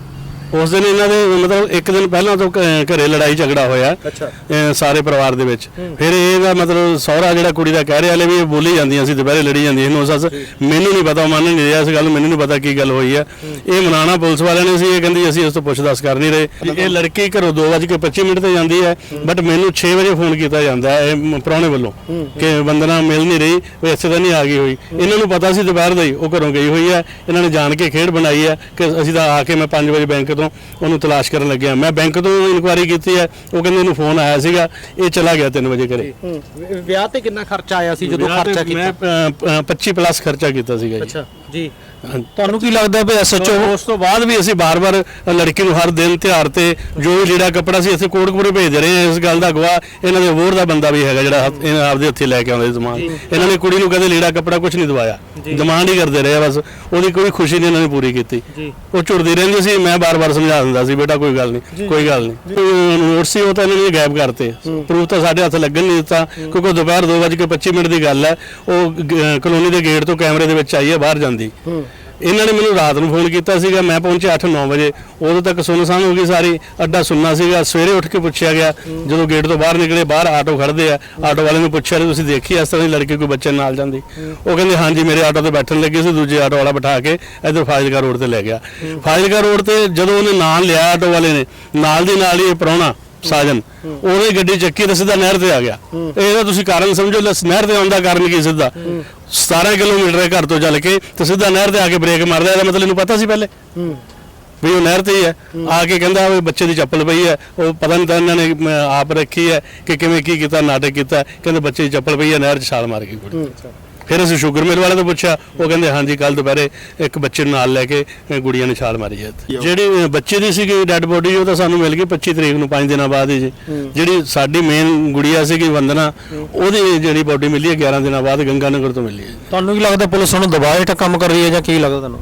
ਉਸ ਦਿਨ ਇਹਨਾਂ ਦੇ ਮਤਲਬ ਇੱਕ ਦਿਨ ਪਹਿਲਾਂ ਤੋਂ ਘ- ਘਰੇ ਲੜਾਈ ਝਗੜਾ ਹੋਇਆ। ਅਹ ਸਾਰੇ ਪਰਿਵਾਰ ਦੇ ਵਿੱਚ। ਫਿਰ ਇਹਦਾ ਮਤਲਬ ਸਹੁਰਾ ਜਿਹੜਾ ਕੁੜੀ ਦਾ ਕਹਿ ਰਿਹਾ ਹਲੇ ਵੀ ਇਹ ਬੋਲੀ ਜਾਂਦੀਆਂ ਸੀ ਦੁਪਹਿਰੇ ਲੜੀ ਜਾਂਦੀਆਂ ਇਹਨੂੰ ਸੱਸ ਮੈਨੂੰ ਨਹੀਂ ਪਤਾ ਉਹ ਮੰਨ ਨਹੀਂ ਰਿਹਾ ਇਸ ਗੱਲ ਨੂੰ ਮੈਨੂੰ ਨਹੀਂ ਪਤਾ ਕੀ ਗੱਲ ਹੋਈ ਹੈ। ਇਹ ਮਨਾਣਾ ਪੁਲਿਸ ਵਾਲਿਆਂ ਨੇ ਸੀ ਇਹ ਕਹਿੰਦੀ ਅਸੀਂ ਇਸ ਤੋਂ ਪੁੱਛ-ਦੱਸ ਕਰ ਨਹੀਂ ਰਹੇ। ਇਹ ਲੜਕੀ ਘਰੋਂ 2:25 ਮਿੰਟ ਤੇ ਜਾਂਦੀ ਹੈ ਬਟ ਮੈਨੂੰ 6 ਵਜੇ ਫੋਨ ਕੀਤਾ ਜਾਂਦਾ ਹੈ ਇਹ ਮ- ਪ੍ਰਾਹੁਣੇ ਵੱਲੋਂ। ਕਿ ਵੰਦਨਾ ਮਿਲ ਨਹੀਂ ਰਹੀ ਉਹ ਇੱਥੇ ਤਾਂ ਨਹੀਂ ਆ ਗਈ ਹੋਈ। ਇਹਨਾਂ ਨੂੰ ਪਤਾ ਸੀ ਦੁਪਹਿਰ ਦਾ ਹੀ ਉਹ ਘਰੋਂ ਗਈ ਹੋਈ ਹੈ। ਇਹਨਾਂ ਨੇ ਜਾਣ ਕੇ ਖੇਡ ਬਣਾਈ ਹੈ ਕਿ ਅਸੀਂ ਤਾਂ ਆ ਕੇ ਮੈਂ 5 ਵਜੇ ਬੈਂਕ ਤੋਂ ਉਹਨੂੰ ਤਲਾਸ਼ ਕਰਨ ਲੱਗਿਆ। ਮੈਂ ਬੈਂਕ ਤੋਂ ਇਨਕੁਆਇਰੀ ਕੀਤੀ ਹੈ। ਉਹ ਕਹਿੰਦੇ ਇਹਨੂੰ ਫੋਨ ਆਇਆ ਸੀਗਾ। ਇਹ ਚਲਾ ਗਿਆ 3 ਵਜੇ ਘਰੇ।
ਵਿਆਹ ਤੇ ਕਿੰਨਾ ਖਰਚਾ ਆਇਆ ਸੀ ਜਦੋਂ
ਤੇ
ਖਰਚਾ
ਮੈਂ
ਕੀਤਾ
ਅ, 25 ਪਲੱਸ ਖਰਚਾ ਕੀਤਾ ਸੀਗਾ ਜੀ।
ਅੱਛਾ। ਜੀ।
ਤੁਹਾਨੂੰ ਕੀ ਲੱਗਦਾ ਵੀ ਐਸਐਚਓ
ਉਸ ਤੋਂ ਬਾਅਦ ਵੀ ਅਸੀਂ ਬਾਰ-ਬਾਰ ਲੜਕੀ ਨੂੰ ਹਰ ਦਿਨ ਤਿਉਹਾਰ ਤੇ ਜੋ ਵੀ ਲੀੜਾ ਕੱਪੜਾ ਸੀ ਇੱਥੇ ਕੋਟਕਪੁਰੇ ਭੇਜਦੇ ਰਹੇ ਹਾਂ। ਇਸ ਗੱਲ ਦਾ ਗਵਾਹ ਇਹਨਾਂ ਦੇ ਹੋਰ ਦਾ ਬੰਦਾ ਵੀ ਹੈਗਾ ਜਿਹੜਾ ਇਹਨਾਂ ਆਪਦੇ ਹੱਥੇ ਲੈ ਕੇ ਆਉਂਦੇ ਸਮਾਨ। ਇਹਨਾਂ ਨੇ ਕੁੜੀ ਨੂੰ ਕਦੇ ਲੀੜਾ ਕੱਪੜਾ ਕੁਝ ਨਹੀਂ ਦਵਾਇਆ। ਡਿਮਾਂਡ ਹੀ ਕਰਦੇ ਰਹੇ ਬਸ। ਉਹਦੀ ਕੋਈ ਖੁਸ਼ੀ ਨਹੀਂ ਇਹਨਾਂ ਨੇ ਪੂਰੀ ਕੀਤੀ। ਉਹ ਝੁਰਦੀ ਰਹਿੰਦੀ ਸੀ। ਮੈਂ ਬਾਰ-ਬਾਰ ਸਮਝਾ ਦਿੰਦਾ ਸੀ ਬੇਟਾ ਕੋਈ ਗੱਲ ਨਹੀਂ ਕੋਈ ਗੱਲ ਨਹੀਂ। ਨੋਟ ਸੀ ਉਹ ਤਾਂ ਇਹਨਾਂ ਨੇ ਗਾਇਬ ਕਰਤੇ। ਪ੍ਰੂਫ ਤਾਂ ਸਾਡੇ ਹੱਥ ਲੱਗਣ ਨਹੀਂ ਦਿੱਤਾ। ਕਿਉਂਕਿ ਦੁਪਹਿਰ 2:25 ਮਿੰਟ ਦੀ ਗੱਲ ਹੈ। ਉਹ ਕਲੋਨੀ ਦੇ ਗੇਟ ਤੋਂ ਕੈਮਰੇ ਦੇ ਵਿੱਚ ਆਈ ਹੈ ਬਾਹਰ ਜਾਂਦੀ। ਇਹਨਾਂ ਨੇ ਮੈਨੂੰ ਰਾਤ ਨੂੰ ਫੋਨ ਕੀਤਾ ਸੀਗਾ, ਮੈਂ ਪਹੁੰਚਿਆ 8-9 ਵਜੇ। ਉਦੋਂ ਤੱਕ ਸੁੰਨਸਾਨ ਹੋ ਗਈ ਸਾਰੀ, ਅੱਡਾ ਸੁੰਨਾ ਸੀਗਾ। ਸਵੇਰੇ ਉੱਠ ਕੇ ਪੁੱਛਿਆ ਗਿਆ, ਜਦੋਂ ਗੇਟ ਤੋਂ ਬਾਹਰ ਨਿਕਲੇ, ਬਾਹਰ ਆਟੋ ਖੜਦੇ ਆ। ਆਟੋ ਵਾਲੇ ਨੂੰ ਪੁੱਛਿਆ, ਤੁਸੀਂ ਦੇਖੀ ਇਸ ਤਰ੍ਹਾਂ ਦੀ ਲੜਕੀ ਕੋਈ ਬੱਚੇ ਨਾਲ ਜਾਂਦੀ? ਉਹ ਕਹਿੰਦੇ, ਹਾਂਜੀ, ਮੇਰੇ ਆਟੋ ਤੇ ਬੈਠਣ ਲੱਗੇ ਸੀ, ਦੂਜੇ ਆਟੋ ਵਾਲਾ ਬਿਠਾ ਕੇ ਇੱਧਰ ਫਾਜ਼ਿਲਕਾ ਰੋਡ ਤੇ ਲੈ ਗਿਆ। ਫਾਜ਼ਿਲਕਾ ਰੋਡ ਤੇ ਜਦੋਂ ਉਹਨੇ ਨਾਂ ਲਿਆ ਆਟੋ ਵਾਲੇ ਨੇ, ਨਾਲ ਦੀ ਨਾਲ ਹੀ ਇਹ ਪ੍ਰਾਹੁਣਾ, ਸਾਜਨ, ਉਹਨੇ ਗੱਡੀ ਚੱਕੀ ਤੇ ਸਿੱਧਾ ਨਹਿਰ ਤੇ ਆ ਗਿਆ। ਇਹਦਾ ਤੁਸੀਂ ਕਾਰਨ ਸਮਝੋ ਲੈ ਨਹਿਰ ਤੇ ਆਉਣ ਦਾ ਕਾਰਨ ਕੀ ਸਿੱਧਾ? 17 ਕਿਲੋਮੀਟਰ ਹੈ ਘਰ ਤੋਂ ਚੱਲ ਕੇ ਤੇ ਸਿੱਧਾ ਨਹਿਰ ਤੇ ਆ ਕੇ ਬ੍ਰੇਕ ਮਾਰਦਾ ਇਹਦਾ ਮਤਲਬ ਇਹਨੂੰ ਪਤਾ ਸੀ ਪਹਿਲੇ? ਵੀ ਉਹ ਨਹਿਰ ਤੇ ਹੀ ਹੈ। ਆ ਕੇ ਕਹਿੰਦਾ ਵੀ ਬੱਚੇ ਦੀ ਚੱਪਲ ਪਈ ਹੈ ਉਹ ਪਤਾ ਨਹੀਂ ਤਾਂ ਇਹਨਾਂ ਨੇ ਆਪ ਰੱਖੀ ਹੈ ਕਿ ਕਿਵੇਂ ਕੀ ਕੀਤਾ ਨਾਟਕ ਕੀਤਾ ਕਹਿੰਦੇ ਬੱਚੇ ਦੀ ਚੱਪਲ ਪਈ ਹੈ ਨਹਿਰ 'ਚ ਛਾਲ ਮਾਰ ਗਈ ਕੁੜੀ ਫਿਰ ਅਸੀਂ ਸ਼ੂਗਰ ਮਿਲ ਵਾਲੇ ਤੋਂ ਪੁੱਛਿਆ ਉਹ ਕਹਿੰਦੇ ਹਾਂਜੀ ਕੱਲ ਦੁਪਹਿਰੇ ਇੱਕ ਬੱਚੇ ਨੂੰ ਨਾਲ ਲੈ ਕੇ ਗੁੜੀਆ ਨੇ ਛਾਲ ਮਾਰੀ ਹੈ। ਜਿਹੜੀ ਬੱਚੇ ਦੀ ਸੀਗੀ ਡੈੱਡ ਬੋਡੀ ਉਹ ਤਾਂ ਸਾਨੂੰ ਮਿਲ ਗਈ 25 ਤਰੀਕ ਨੂੰ 5 ਦਿਨਾਂ ਬਾਅਦ ਹੀ ਜੀ। ਜਿਹੜੀ ਸਾਡੀ ਮੇਨ ਗੁੜੀਆ ਸੀਗੀ ਵੰਦਨਾ ਉਹਦੀ ਜਿਹੜੀ ਬੋਡੀ ਮਿਲੀ ਹੈ 11 ਦਿਨਾਂ ਬਾਅਦ ਗੰਗਾ ਨਗਰ ਤੋਂ ਮਿਲੀ ਹੈ
ਤੁਹਾਨੂੰ ਕੀ ਲੱਗਦਾ ਪੁਲਿਸ ਉਹਨੂੰ ਦਬਾਅ ਹੇਠ ਕੰਮ ਕਰ ਰਹੀ ਹੈ ਜਾਂ ਕੀ ਲੱਗਦਾ ਤੁਹਾਨੂੰ?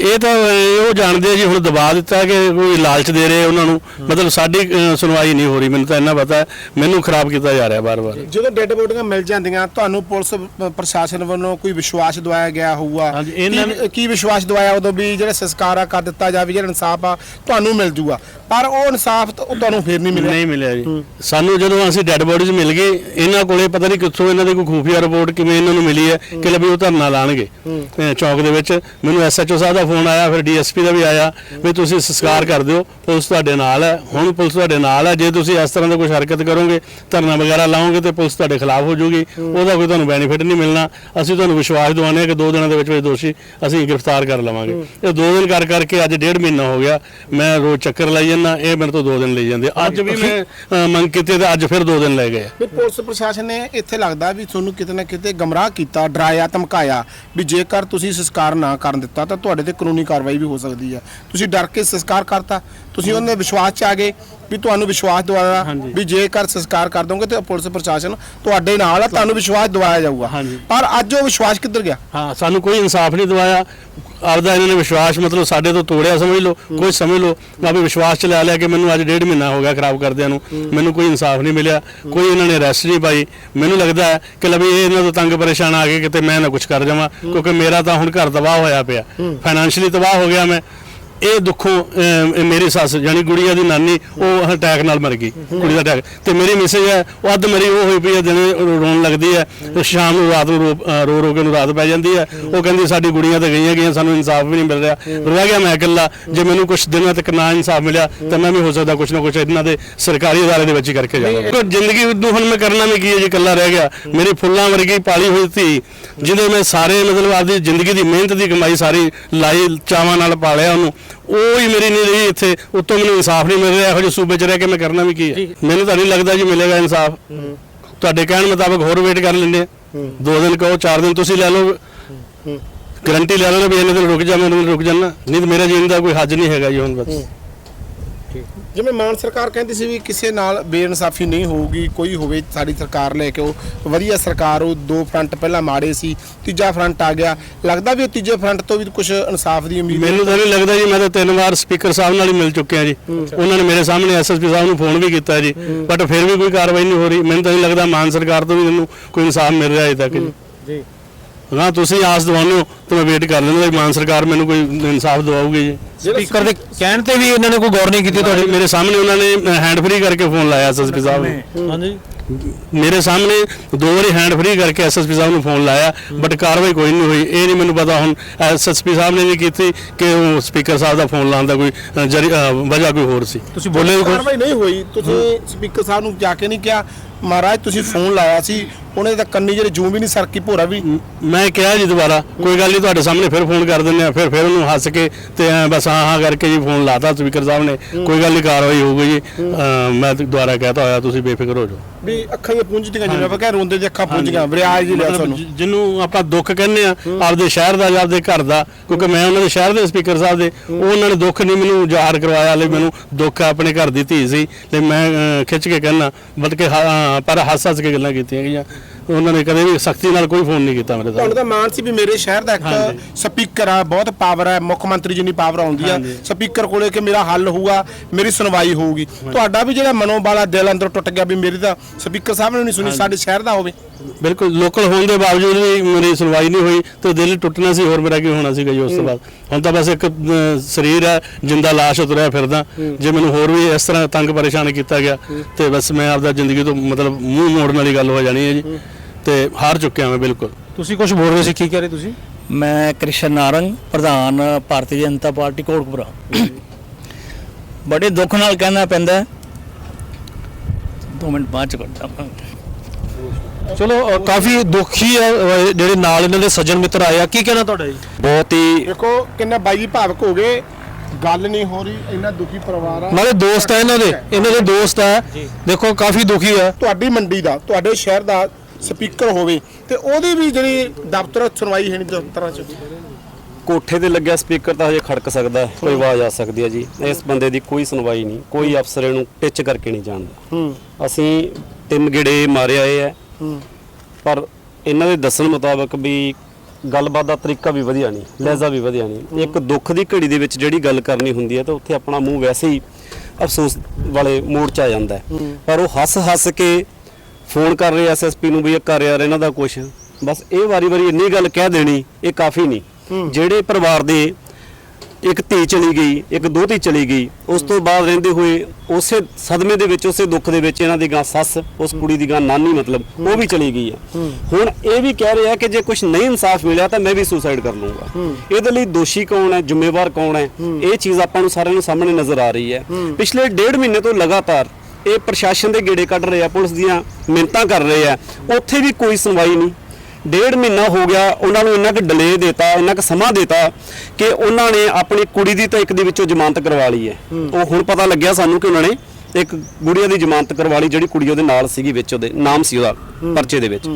ਇਹ ਤਾਂ ਉਹ ਜਾਣਦੇ ਜੀ ਹੁਣ ਦਬਾ ਦਿੱਤਾ ਕਿ ਕੋਈ ਲਾਲਚ ਦੇ ਰਹੇ ਉਹਨਾਂ ਨੂੰ। ਮਤਲਬ ਸਾਡੀ ਸੁਣਵਾਈ ਨਹੀਂ ਹੋ ਰਹੀ ਮੈਨੂੰ ਤਾਂ ਇੰਨਾ ਪਤਾ ਹੈ। ਮੈਨੂੰ ਖਰਾਬ ਕੀਤਾ ਜਾ ਰਿਹਾ ਬਾਰ-ਬਾਰ।
ਜਦੋਂ ਡੈੱਡ ਬੋਡੀਆਂ ਮਿਲ ਜਾਂਦੀਆਂ ਤੁਹਾਨੂੰ ਪੁਲਿਸ ਪ੍ਰਸ਼ਾਸਨ ਵੱਲੋਂ ਕੋਈ ਵਿਸ਼ਵਾਸ ਦਵਾਇਆ ਗਿਆ ਹੋਊਗਾ?
ਹਾਂਜੀ, ਇਹਨਾਂ
ਕੀ- ਕੀ ਵਿਸ਼ਵਾਸ ਦਵਾਇਆ ਉਦੋਂ ਵੀ ਜਿਹੜਾ ਸੰਸਕਾਰ ਆ ਕਰ ਦਿੱਤਾ ਜਾਵੇ ਜਿਹੜਾ ਇਨਸਾਫ ਆ ਤੁਹਾਨੂੰ ਮਿਲ ਜੂਗਾ? ਪਰ ਉਹ ਇਨਸਾਫ ਤਾਂ ਉਹ ਤੁਹਾਨੂੰ ਫੇਰ ਨਹੀਂ ਮਿਲਿਆ।
ਨਹੀਂ ਮਿਲਿਆ ਜੀ। ਸਾਨੂੰ ਜਦੋਂ ਅਸੀਂ ਡੈੱਡ ਬੋਡੀਜ਼ ਮਿਲ ਗਏ ਇਹਨਾਂ ਕੋਲੇ ਪਤਾ ਨਹੀਂ ਕਿੱਥੋਂ ਇਹਨਾਂ ਦੀ ਕੋਈ ਖੂਫੀਆ ਰਿਪੋਰਟ ਕਿਵੇਂ ਇਹਨਾਂ ਨੂੰ ਮਿਲੀ ਹੈ ਕਿ ਲੈ ਵੀ ਉਹ ਧਰਨਾ ਲਾਣਗੇ। ਚੌਕ ਦੇ ਵਿੱਚ। ਮੈਨੂੰ ਐਸਐਚਓ ਸਾਹਿਬ ਦਾ ਫੋਨ ਆਇਆ, ਫਿਰ ਡੀਐਸਪੀ ਦਾ ਵੀ ਆਇਆ, ਵੀ ਤੁਸੀਂ ਸੰਸਕਾਰ ਕਰ ਦਿਓ, ਪੁਲਿਸ ਤੁਹਾਡੇ ਨਾਲ ਹੈ। ਹੁਣ ਪੁਲਿਸ ਤੁਹਾਡੇ ਨਾਲ ਹੈ। ਜੇ ਤੁਸੀਂ ਇਸ ਤਰ੍ਹਾਂ ਦਾ ਕੋਈ ਹਰਕਤ ਕਰੋਗੇ, ਧਰਨਾ ਵਗੈਰਾ ਲਾਓਗੇ ਤੇ ਪੁਲਿਸ ਤੁਹਾਡੇ ਖਿਲਾਫ ਹੋ ਜਾਊਗੀ ਉਹਦਾ ਕੋਈ ਤੁਹਾਨੂੰ ਬੈਨੀਫਿਟ ਨਹੀਂ ਮਿਲਣਾ। ਅਸੀਂ ਤੁਹਾਨੂੰ ਵਿਸ਼ਵਾਸ ਦਿਵਾਉਂਦੇ ਹਾਂ ਕਿ ਦੋ ਦਿਨਾਂ ਦੇ ਵਿੱਚ ਵਿੱਚ ਦੋਸ਼ੀ ਅਸੀਂ ਗ੍ਰਿਫਤਾਰ ਕਰ ਲਵਾਂਗੇ। ਇਹ ਦੋ ਦਿਨ ਕਰ ਕਰਕੇ ਅੱਜ ਡੇਢ ਮਹੀਨਾ ਹੋ ਗਿਆ। ਮੈਂ ਰੋਜ਼ ਚੱਕਰ ਲਾਈ ਜਾਂਦਾ, ਇਹ ਮੇਰੇ ਤੋਂ ਦੋ ਦਿਨ ਲਈ ਜਾਂਦੇ। ਅੱਜ ਵੀ ਮੈਂ ਮੰਗ ਕੀਤੀ ਤੇ ਅੱਜ ਫਿਰ ਦੋ ਦਿਨ ਲੈ ਗਏ।
ਵੀ ਪੁਲਿਸ ਪ੍ਰਸ਼ਾਸਨ ਨੇ ਇੱਥੇ ਲੱਗਦਾ ਵੀ ਤੁਹਾਨੂੰ ਕਿਤੇ ਨਾ ਕਿਤੇ ਗਮਰਾਹ ਕੀਤਾ, ਡਰਾਇਆ, ਧਮਕਾਇਆ ਵੀ ਜੇਕਰ ਤੁਸੀਂ ਸੰਸਕਾਰ ਨਾ ਕਰਨ ਦਿੱਤਾ ਤਾਂ ਤੁਹਾਡੇ ਤੇ ਕਾਨੂੰਨੀ ਕਾਰਵਾਈ ਵੀ ਹੋ ਸਕਦੀ ਹੈ। ਤੁਸੀਂ ਡਰ ਕੇ ਸੰਸਕਾਰ ਕਰਤਾ। ਤੁਸੀਂ ਉਹਨਾਂ ਦੇ ਵਿਸ਼ਵਾਸ 'ਚ ਆ ਗਏ। ਵੀ ਤੁਹਾਨੂੰ ਵਿਸ਼ਵਾਸ ਦਵਾਇਆ ਵੀ ਜੇਕਰ ਸੰਸਕਾਰ ਕਰ ਦੋਗੇ ਤੇ ਪੁਲਿਸ ਪ੍ਰਸ਼ਾਸਨ ਤੁਹਾਡੇ ਨਾਲ ਆ ਤੁਹਾਨੂੰ ਵਿਸ਼ਵਾਸ ਦਵਾਇਆ ਜਾਊਗਾ। ਪਰ ਅੱਜ ਉਹ ਵਿਸ਼ਵਾਸ ਕਿੱਧਰ ਗਿਆ?
ਹਾਂ ਸਾਨੂੰ ਕੋਈ ਇਨਸਾਫ ਨਹੀਂ ਦਵਾਇਆ। ਆਪਦਾ ਇਹਨਾਂ ਨੇ ਵਿਸ਼ਵਾਸ ਮਤਲਬ ਸਾਡੇ ਤੋਂ ਤੋੜਿਆ ਸਮਝ ਲਓ ਕੋਈ ਸਮਝ ਲਓ। ਮੈਂ ਵੀ ਵਿਸ਼ਵਾਸ ਚ ਲੈ ਲਿਆ ਕਿ ਮੈਨੂੰ ਅੱਜ ਡੇਢ ਮਹੀਨਾ ਹੋ ਗਿਆ ਖਰਾਬ ਕਰਦਿਆਂ ਨੂੰ। ਮੈਨੂੰ ਕੋਈ ਇਨਸਾਫ ਨਹੀਂ ਮਿਲਿਆ ਕੋਈ ਇਹਨਾਂ ਨੇ ਅਰੈਸਟ ਨਹੀਂ ਪਾਈ। ਮੈਨੂੰ ਲੱਗਦਾ ਹੈ ਕਿ ਲਵੀ ਇਹ ਇਹਨਾਂ ਤੋਂ ਤੰਗ ਪਰੇਸ਼ਾਨ ਆ ਗਏ ਕਿਤੇ ਮੈਂ ਨਾ ਕੁਝ ਕਰ ਜਾਵਾਂ ਕਿਉਂਕਿ ਮੇਰਾ ਤਾਂ ਹੁਣ ਘਰ ਤਬਾਹ ਹੋਇਆ ਪਿਆ। ਫਾਈਨੈਂਸ਼ੀਅਲੀ ਤਬਾਹ ਹੋ ਗਿਆ ਮੈਂ। ਇਹ ਦੁੱਖੋਂ ਮੇਰੀ ਸੱਸ ਜਾਨੀ ਗੁੜੀਆ ਦੀ ਨਾਨੀ ਉਹ ਅਟੈਕ ਨਾਲ ਮਰ ਗਈ ਕੁੜੀ ਦਾ ਅਟੈਕ ਤੇ ਮੇਰੀ ਮਿਸੇਜ ਹੈ ਉਹ ਅੱਧ ਮਰੀ ਉਹ ਹੋਈ ਪਈ ਹੈ ਦਿਨੇ ਰੋਣ ਲੱਗਦੀ ਹੈ ਤੇ ਸ਼ਾਮ ਨੂੰ ਰਾਤ ਨੂੰ ਰੋ ਰੋ ਕੇ ਨੂੰ ਰਾਤ ਪੈ ਜਾਂਦੀ ਹੈ। ਉਹ ਕਹਿੰਦੀ ਸਾਡੀ ਗੁੜੀਆਂ ਤਾਂ ਗਈਆਂ ਗਈਆਂ ਸਾਨੂੰ ਇਨਸਾਫ ਵੀ ਨਹੀਂ ਮਿਲ ਰਿਹਾ। ਰਹਿ ਗਿਆ ਮੈਂ ਇਕੱਲਾ ਜੇ ਮੈਨੂੰ ਕੁਝ ਦਿਨਾਂ ਤੱਕ ਨਾ ਇਨਸਾਫ ਮਿਲਿਆ ਤਾਂ ਮੈਂ ਵੀ ਹੋ ਸਕਦਾ ਕੁਝ ਨਾ ਕੁਝ ਇਹਨਾਂ ਦੇ ਸਰਕਾਰੀ ਅਦਾਰੇ ਦੇ ਵਿੱਚ ਹੀ ਕਰਕੇ ਜਾਵਾਂਗਾ ਜ਼ਿੰਦਗੀ ਨੂੰ ਹੁਣ ਮੈਂ ਕਰਨਾ ਵੀ ਕੀ ਹੈ ਜੀ ਇਕੱਲਾ ਰਹਿ ਗਿਆ। ਮੇਰੀ ਫੁੱਲਾਂ ਵਰਗੀ ਪਾਲੀ ਹੋਈ ਸੀ ਜਿਹਦੇ ਮੈਂ ਸਾਰੇ ਮਤਲਬ ਆਪਦੀ ਜ਼ਿੰਦਗੀ ਦੀ ਮਿਹਨਤ ਦੀ ਕਮਾਈ ਸਾਰੀ ਲਾਈ ਚਾਵਾਂ ਨਾਲ ਪਾਲਿਆ ਉਹਨੂੰ। ਉਹ ਹੀ ਮੇਰੀ ਨਹੀਂ ਰਹੀ ਇੱਥੇ ਉੱਤੋਂ ਮੈਨੂੰ ਇਨਸਾਫ ਨਹੀਂ ਮਿਲ ਰਿਹਾ ਇਹੋ ਜਿਹੇ ਸੂਬੇ 'ਚ ਰਹਿ ਕੇ ਮੈਂ ਕਰਨਾ ਵੀ ਕੀ ਹੈ? ਮੈਨੂੰ ਤਾਂ ਨਹੀਂ ਲੱਗਦਾ ਜੀ ਮਿਲੇਗਾ ਇਨਸਾਫ। ਤੁਹਾਡੇ ਕਹਿਣ ਮੁਤਾਬਕ ਹੋਰ ਵੇਟ ਕਰ ਲੈਂਦੇ ਦੋ ਦਿਨ ਕਹੋ ਚਾਰ ਦਿਨ ਤੁਸੀਂ ਲੈ ਲਓ। ਗਰੰਟੀ ਲੈ ਲਓ ਵੀ ਇੰਨੇ ਦਿਨ ਰੁਕ ਜਾ ਮੈਂ ਰੁਕ ਜਾਣਾ ਨਹੀਂ ਤਾਂ ਮੇਰਾ ਜੀਣ ਦਾ ਕੋਈ ਹੱਜ ਨਹੀਂ ਹੈਗਾ ਜੀ ਹੁਣ ਬਸ।
ਜਿਵੇਂ ਮਾਨ ਸਰਕਾਰ ਕਹਿੰਦੀ ਸੀ ਵੀ ਕਿਸੇ ਨਾਲ ਬੇਇਨਸਾਫੀ ਨਹੀਂ ਹੋਊਗੀ ਕੋਈ ਹੋਵੇ ਸਾਡੀ ਸਰਕਾਰ ਲੈ ਕੇ ਉਹ। ਵਧੀਆ ਸਰਕਾਰ ਉਹ ਦੋ ਫਰੰਟ ਪਹਿਲਾਂ ਮਾੜੇ ਸੀ ਤੀਜਾ ਫਰੰਟ ਆ ਗਿਆ। ਲੱਗਦਾ ਵੀ ਉਹ ਤੀਜੇ ਫਰੰਟ ਤੋਂ ਵੀ ਕੁਝ ਇਨਸਾਫ ਦੀ ਉਮੀਦ
ਮੈਨੂੰ ਤਾਂ ਨਹੀਂ ਲੱਗਦਾ ਜੀ ਮੈਂ ਤਾਂ ਤਿੰਨ ਵਾਰ ਸਪੀਕਰ ਸਾਹਿਬ ਨਾਲ ਹੀ ਮਿਲ ਚੁੱਕਿਆ ਜੀ। ਉਹਨਾਂ ਨੇ ਮੇਰੇ ਸਾਹਮਣੇ ਐਸਐਸਪੀ ਸਾਹਿਬ ਨੂੰ ਫੋਨ ਵੀ ਕੀਤਾ ਜੀ। ਬਟ ਫਿਰ ਵੀ ਕੋਈ ਕਾਰਵਾਈ ਨਹੀਂ ਹੋ ਰਹੀ। ਮੈਨੂੰ ਤਾਂ ਨਹੀਂ ਲੱਗਦਾ ਮਾਨ ਸਰਕਾਰ ਤੋਂ ਵੀ ਮੈਨੂੰ ਕੋਈ ਇਨਸਾਫ ਮਿਲ ਰਿਹਾ ਅਜੇ ਤੱਕ ਜੀ।
ਜੀ।
ਹਾਂ ਤੁਸੀਂ ਆਸ ਦਿਵਾਉਂਦੇ ਹੋ ਤਾਂ ਮੈਂ ਵੇਟ ਕਰ ਲੈਂਦਾ ਵੀ ਮਾਨ ਸਰਕਾਰ ਮੈਨੂੰ ਕੋਈ ਇਨਸਾਫ ਦਿਵਾਉਗੀ ਜੀ।
ਸਪੀਕਰ ਦੇ ਕਹਿਣ ਤੇ ਵੀ ਇਹਨਾਂ ਨੇ ਕੋਈ ਗੌਰ ਨਹੀਂ ਕੀਤੀ
ਤੁਹਾਡੇ? ਮੇਰੇ ਸਾਹਮਣੇ ਉਹਨਾਂ ਨੇ ਹੈਂਡ ਫ੍ਰੀ ਕਰਕੇ ਫੋਨ ਲਾਇਆ ਐਸਐਸਪੀ ਸਾਹਿਬ ਨੂੰ।
ਹਾਂਜੀ।
ਮੇਰੇ ਸਾਹਮਣੇ ਦੋ ਵਾਰੀ ਹੈਂਡ ਫ੍ਰੀ ਕਰਕੇ ਐਸਐਸਪੀ ਸਾਹਿਬ ਨੂੰ ਫੋਨ ਲਾਇਆ ਬਟ ਕਾਰਵਾਈ ਕੋਈ ਨਹੀਂ ਹੋਈ। ਇਹ ਨਹੀਂ ਮੈਨੂੰ ਪਤਾ ਹੁਣ ਐਸਐਸਪੀ ਸਾਹਿਬ ਨੇ ਨਹੀਂ ਕੀਤੀ ਕਿ ਉਹ ਸਪੀਕਰ ਸਾਹਿਬ ਦਾ ਫੋਨ ਲਾਉਣ ਦਾ ਕੋਈ ਵਜ੍ਹਾ ਕੋਈ ਹੋਰ ਸੀ।
ਤੁਸੀਂ ਬੋਲੇ ਵੀ ਕੁਛ?
ਕਾਰਵਾਈ ਨਹੀਂ ਹੋਈ। ਤੁਸੀਂ ਸਪੀਕਰ ਸਾਹਿਬ ਨੂੰ ਜਾ ਕੇ ਨਹੀਂ ਕਿਹਾ ਮਹਾਰਾਜ ਤੁਸੀਂ ਫੋਨ ਲਾਇਆ ਸੀ ਉਹਨੇ ਤਾਂ ਕੰਨੀ ਜਿਹੜੇ ਜੂੰ ਵੀ ਨਹੀਂ ਸਰਕੀ ਭੋਰਾ ਵੀ।
ਮੈਂ ਕਿਹਾ ਜੀ ਦੁਬਾਰਾ ਕੋਈ ਗੱਲ ਨਹੀਂ ਤੁਹਾਡੇ ਸਾਹਮਣੇ ਫਿਰ ਫੋਨ ਕਰ ਦਿੰਦੇ ਆ ਫਿਰ ਫਿਰ ਉਹਨੂੰ ਹੱਸ ਕੇ ਤੇ ਐਂ ਬਸ ਹਾਂ ਹਾਂ ਕਰਕੇ ਜੀ ਫੋਨ ਲਾਤਾ ਸਪੀਕਰ ਸਾਹਿਬ ਨੇ। ਕੋਈ ਗੱਲ ਨਹੀਂ ਕਾਰਵਾਈ ਹੋਊਗੀ ਜੀ। ਮੈਂ ਤਾਂ ਦੁਬਾਰਾ ਕਹਤਾ ਹੋਇਆ ਤੁਸੀਂ ਬੇਫਿਕਰ ਹੋ ਜਾਓ।
ਵੀ ਅੱਖਾਂ ਦੀਆਂ ਪੁੰਜਦੀਆਂ ਜਿਵੇਂ ਆਪਾਂ ਕਹਿੰਦੇ ਰੋਂਦੇ ਦੀ ਅੱਖਾਂ ਪੁੰਜ ਗਈਆਂ ਵਿਰਿਆਜ ਜੀ ਲਿਆ ਤੁਹਾਨੂੰ
ਜਿ- ਜਿਹਨੂੰ ਆਪਾਂ ਦੁੱਖ ਕਹਿੰਦੇ ਆ ਆਪਦੇ ਸ਼ਹਿਰ ਦਾ ਜਾਂ ਆਪਦੇ ਘਰ ਦਾ ਕਿਉਂਕਿ ਮੈਂ ਉਹਨਾਂ ਦੇ ਸ਼ਹਿਰ ਦੇ ਸਪੀਕਰ ਸਾਹਿਬ ਦੇ ਉਹ ਉਹਨਾਂ ਨੇ ਦੁੱਖ ਨਹੀਂ ਮੈਨੂੰ ਜ਼ਾਹਰ ਕਰਵਾਇਆ ਲਈ ਮੈਨੂੰ ਦੁੱਖ ਆ ਆਪਣੇ ਘਰ ਦੀ ਧੀ ਸੀ ਤੇ ਮੈਂ ਅਹ, ਖਿੱਚ ਕੇ ਕਹਿਣਾ ਬਲਕਿ ਹਾਂ, ਪਰ ਹੱਸ ਹੱਸ ਕੇ ਗੱਲਾਂ ਕੀਤੀਆਂ ਗਈਆਂ। ਉਹਨਾਂ ਨੇ ਕਦੇ ਵੀ ਸਖਤੀ ਨਾਲ ਕੋਈ ਫੋਨ ਨਹੀਂ ਕੀਤਾ ਮੇਰੇ
ਤੁਹਾਨੂੰ
ਤੋਂ
ਮਾਣ ਸੀ ਵੀ ਮੇਰੇ ਸ਼ਹਿਰ ਦਾ ਇੱਕ ਸਪੀਕਰ ਆ ਬਹੁਤ ਪਾਵਰ ਹੈ ਮੁੱਖ ਮੰਤਰੀ ਜਿੰਨੀ ਪਾਵਰ ਆਉਂਦੀ ਆ ਸਪੀਕਰ ਕੋਲੇ ਕਿ ਮੇਰਾ ਹੱਲ ਹੋਊਗਾ ਮੇਰੀ ਸੁਣਵਾਈ ਹੋਊਗੀ। ਤੁਹਾਡਾ ਵੀ ਜਿਹੜਾ ਮਨੋਬਾਲਾ ਦਿਲ ਅੰਦਰ ਟੁੱਟ ਗਿਆ ਵੀ ਮੇਰੀ ਤਾਂ ਸਪੀਕਰ ਸਾਹਿਬ ਨੇ ਨਹੀਂ ਸੁਣੀ ਸਾਡੇ ਸ਼ਹਿਰ ਦਾ ਹੋਵੇ।
ਬਿਲਕੁਲ ਲੋਕਲ ਹੋਣ ਦੇ ਬਾਵਜੂਦ ਵੀ ਮੇਰੀ ਸੁਣਵਾਈ ਨਹੀਂ ਹੋਈ ਤੇ ਦਿਲ ਟੁੱਟਣਾ ਸੀ ਹੋਰ ਮੇਰਾ ਕੀ ਹੋਣਾ ਸੀਗਾ ਜੀ ਉਸ ਤੋਂ ਬਾਅਦ। ਹੁਣ ਤਾਂ ਬਸ ਇੱਕ ਅਹ, ਸਰੀਰ ਹੈ ਜਿੰਦਾ ਲਾਸ਼ ਉਤਰਿਆ ਫਿਰਦਾ। ਜੇ ਮੈਨੂੰ ਹੋਰ ਵੀ ਇਸ ਤਰ੍ਹਾਂ ਤੰਗ ਪਰੇਸ਼ਾਨ ਕੀਤਾ ਗਿਆ ਤੇ ਬਸ ਮੈਂ ਆਪਦਾ ਜ਼ਿੰਦਗੀ ਤੋਂ ਮਤਲਬ ਮੂੰਹ ਮੋੜਨ ਵਾਲੀ ਗੱਲ ਹੋ ਜਾਣੀ ਹੈ ਜੀ। ਤੇ ਹਾਰ ਚੁੱਕਿਆ ਮੈਂ ਬਿਲਕੁਲ।
ਤੁਸੀਂ ਕੁਝ ਬੋਲ ਰਹੇ ਸੀ ਕੀ ਕਹਿ ਰਹੇ ਤੁਸੀਂ?
ਮੈਂ ਕ੍ਰਿਸ਼ਨ ਨਾਰੰਗ ਪ੍ਰਧਾਨ ਭਾਰਤੀ ਜਨਤਾ ਪਾਰਟੀ ਕੋਟਕਪੁਰਾ ਬੜੇ ਦੁੱਖ ਨਾਲ ਕਹਿਣਾ ਪੈਂਦਾ ਹੈ। ਦੋ ਮਿੰਟ ਬਾਅਦ ਚ ਕਰਦਾ ਮੈਂ
ਚਲੋ ਅ, ਕਾਫੀ ਦੁਖੀ ਹੈ ਅ, ਜਿਹੜੇ ਨਾਲ ਇਹਨਾਂ ਦੇ ਸੱਜਣ ਮਿੱਤਰ ਆਏ ਆ। ਕੀ ਕਹਿਣਾ ਤੁਹਾਡਾ ਜੀ?
ਬਹੁਤ ਹੀ
ਦੇਖੋ ਕਿੰਨੇ ਬਾਈ ਜੀ ਭਾਵਕ ਹੋ ਗਏ। ਗੱਲ ਨਹੀਂ ਹੋ ਰਹੀ ਇੰਨਾ ਦੁਖੀ ਪਰਿਵਾਰ ਆ।
ਨਾਲੇ ਦੋਸਤ ਹੈ ਇਹਨਾਂ ਦੇ ਇਹਨਾਂ ਦੇ ਦੋਸਤ ਹੈ ਦੇਖੋ ਕਾਫੀ ਦੁਖੀ ਹੈ
ਤੁਹਾਡੀ ਮੰਡੀ ਦਾ ਤੁਹਾਡੇ ਸ਼ਹਿਰ ਦਾ ਸਪੀਕਰ ਹੋਵੇ ਤੇ ਉਹਦੀ ਵੀ ਜਿਹੜੀ ਦਫ਼ਤਰ ਸੁਣਵਾਈ ਹੈ ਨਹੀਂ ਦਫ਼ਤਰਾਂ 'ਚ।
ਕੋਠੇ ਤੇ ਲੱਗਿਆ ਸਪੀਕਰ ਤਾਂ ਹਜੇ ਖੜਕ ਸਕਦਾ ਹੈ, ਕੋਈ ਆਵਾਜ਼ ਆ ਸਕਦੀ ਹੈ ਜੀ। ਇਸ ਬੰਦੇ ਦੀ ਕੋਈ ਸੁਣਵਾਈ ਨਹੀਂ ਕੋਈ ਅਫਸਰ ਇਹਨੂੰ ਟਿੱਚ ਕਰਕੇ ਨਹੀਂ ਜਾਣਦਾ।
ਹੂੰ।
ਅਸੀਂ ਤਿੰਨ ਗੇੜੇ ਮਾਰੇ ਆਏ ਹੈ ਪਰ ਇਹਨਾਂ ਦੇ ਦੱਸਣ ਮੁਤਾਬਕ ਵੀ ਗੱਲਬਾਤ ਦਾ ਤਰੀਕਾ ਵੀ ਵਧੀਆ ਨਹੀਂ ਲਹਿਜ਼ਾ ਵੀ ਵਧੀਆ ਨਹੀਂ। ਇੱਕ ਦੁੱਖ ਦੀ ਘੜੀ ਦੇ ਵਿੱਚ ਜਿਹੜੀ ਗੱਲ ਕਰਨੀ ਹੁੰਦੀ ਹੈ ਤਾਂ ਉੱਥੇ ਆਪਣਾ ਮੂੰਹ ਵੈਸੇ ਹੀ ਅਫਸੋਸ ਵਾਲੇ ਮੂਡ 'ਚ ਆ ਜਾਂਦਾ ਹੈ। ਪਰ ਉਹ ਹੱਸ-ਹੱਸ ਕੇ ਫੋਨ ਕਰ ਰਹੇ ਐਸਐਸਪੀ ਨੂੰ ਵੀ ਇਹ ਕਰ ਯਾਰ ਇਹਨਾਂ ਦਾ ਕੁਛ। ਬਸ ਇਹ ਵਾਰੀ-ਵਾਰੀ ਇੰਨੀ ਗੱਲ ਕਹਿ ਦੇਣੀ ਇਹ ਕਾਫੀ ਨਹੀਂ। ਜਿਹੜੇ ਪਰਿਵਾਰ ਦੇ ਇੱਕ ਧੀ ਚਲੀ ਗਈ ਇੱਕ ਦੋਤੀ ਚਲੀ ਗਈ ਉਸ ਤੋਂ ਬਾਅਦ ਰਹਿੰਦੇ ਹੋਏ ਉਸੇ ਸਦਮੇ ਦੇ ਵਿੱਚ ਉਸੇ ਦੁੱਖ ਦੇ ਵਿੱਚ ਇਹਨਾਂ ਦੀ ਗਾਂ ਸੱਸ ਉਸ ਕੁੜੀ ਦੀ ਗਾਂ ਨਾਨੀ ਮਤਲਬ ਉਹ ਵੀ ਚਲੀ ਗਈ ਹੈ। ਹੁਣ ਇਹ ਵੀ ਕਹਿ ਰਿਹਾ ਕਿ ਜੇ ਕੁਝ ਨਹੀਂ ਇਨਸਾਫ ਮਿਲਿਆ ਤਾਂ ਮੈਂ ਵੀ ਸੁਸਾਈਡ ਕਰ ਲੂੰਗਾ। ਇਹਦੇ ਲਈ ਦੋਸ਼ੀ ਕੌਣ ਹੈ ਜ਼ਿੰਮੇਵਾਰ ਕੌਣ ਹੈ ਇਹ ਚੀਜ਼ ਆਪਾਂ ਨੂੰ ਸਾਰਿਆਂ ਨੂੰ ਸਾਹਮਣੇ ਨਜ਼ਰ ਆ ਰਹੀ ਹੈ। ਪਿਛਲੇ ਡੇਢ ਮਹੀਨੇ ਤੋਂ ਲਗਾਤਾਰ ਇਹ ਪ੍ਰਸ਼ਾਸਨ ਦੇ ਗੇੜੇ ਕੱਢ ਰਹੇ ਆ ਪੁਲਿਸ ਦੀਆਂ ਮਿੰਤਾਂ ਕਰ ਰਹੇ ਆ। ਉੱਥੇ ਵੀ ਕੋਈ ਸੁਣਵਾਈ ਨਹੀਂ। ਡੇਢ ਮਹੀਨਾ ਹੋ ਗਿਆ ਉਹਨਾਂ ਨੂੰ ਇੰਨਾ ਕੁ ਡਿਲੇ ਦਿੱਤਾ ਇੰਨਾ ਕੁ ਸਮਾਂ ਦਿੱਤਾ ਕਿ ਉਹਨਾਂ ਨੇ ਆਪਣੀ ਕੁੜੀ ਦੀ ਤਾਂ ਇੱਕ ਦੇ ਵਿੱਚੋਂ ਜ਼ਮਾਨਤ ਕਰਵਾ ਲਈ ਹੈ। ਉਹ ਹੁਣ ਪਤਾ ਲੱਗਿਆ ਸਾਨੂੰ ਕਿ ਉਹਨਾਂ ਨੇ ਇੱਕ ਗੁੜੀਆ ਦੀ ਜ਼ਮਾਨਤ ਕਰਵਾ ਲਈ ਜਿਹੜੀ ਕੁੜੀ ਉਹਦੇ ਨਾਲ ਸੀਗੀ ਵਿੱਚ ਉਹਦੇ ਨਾਮ ਸੀ ਉਹਦਾ ਪਰਚੇ ਦੇ ਵਿੱਚ।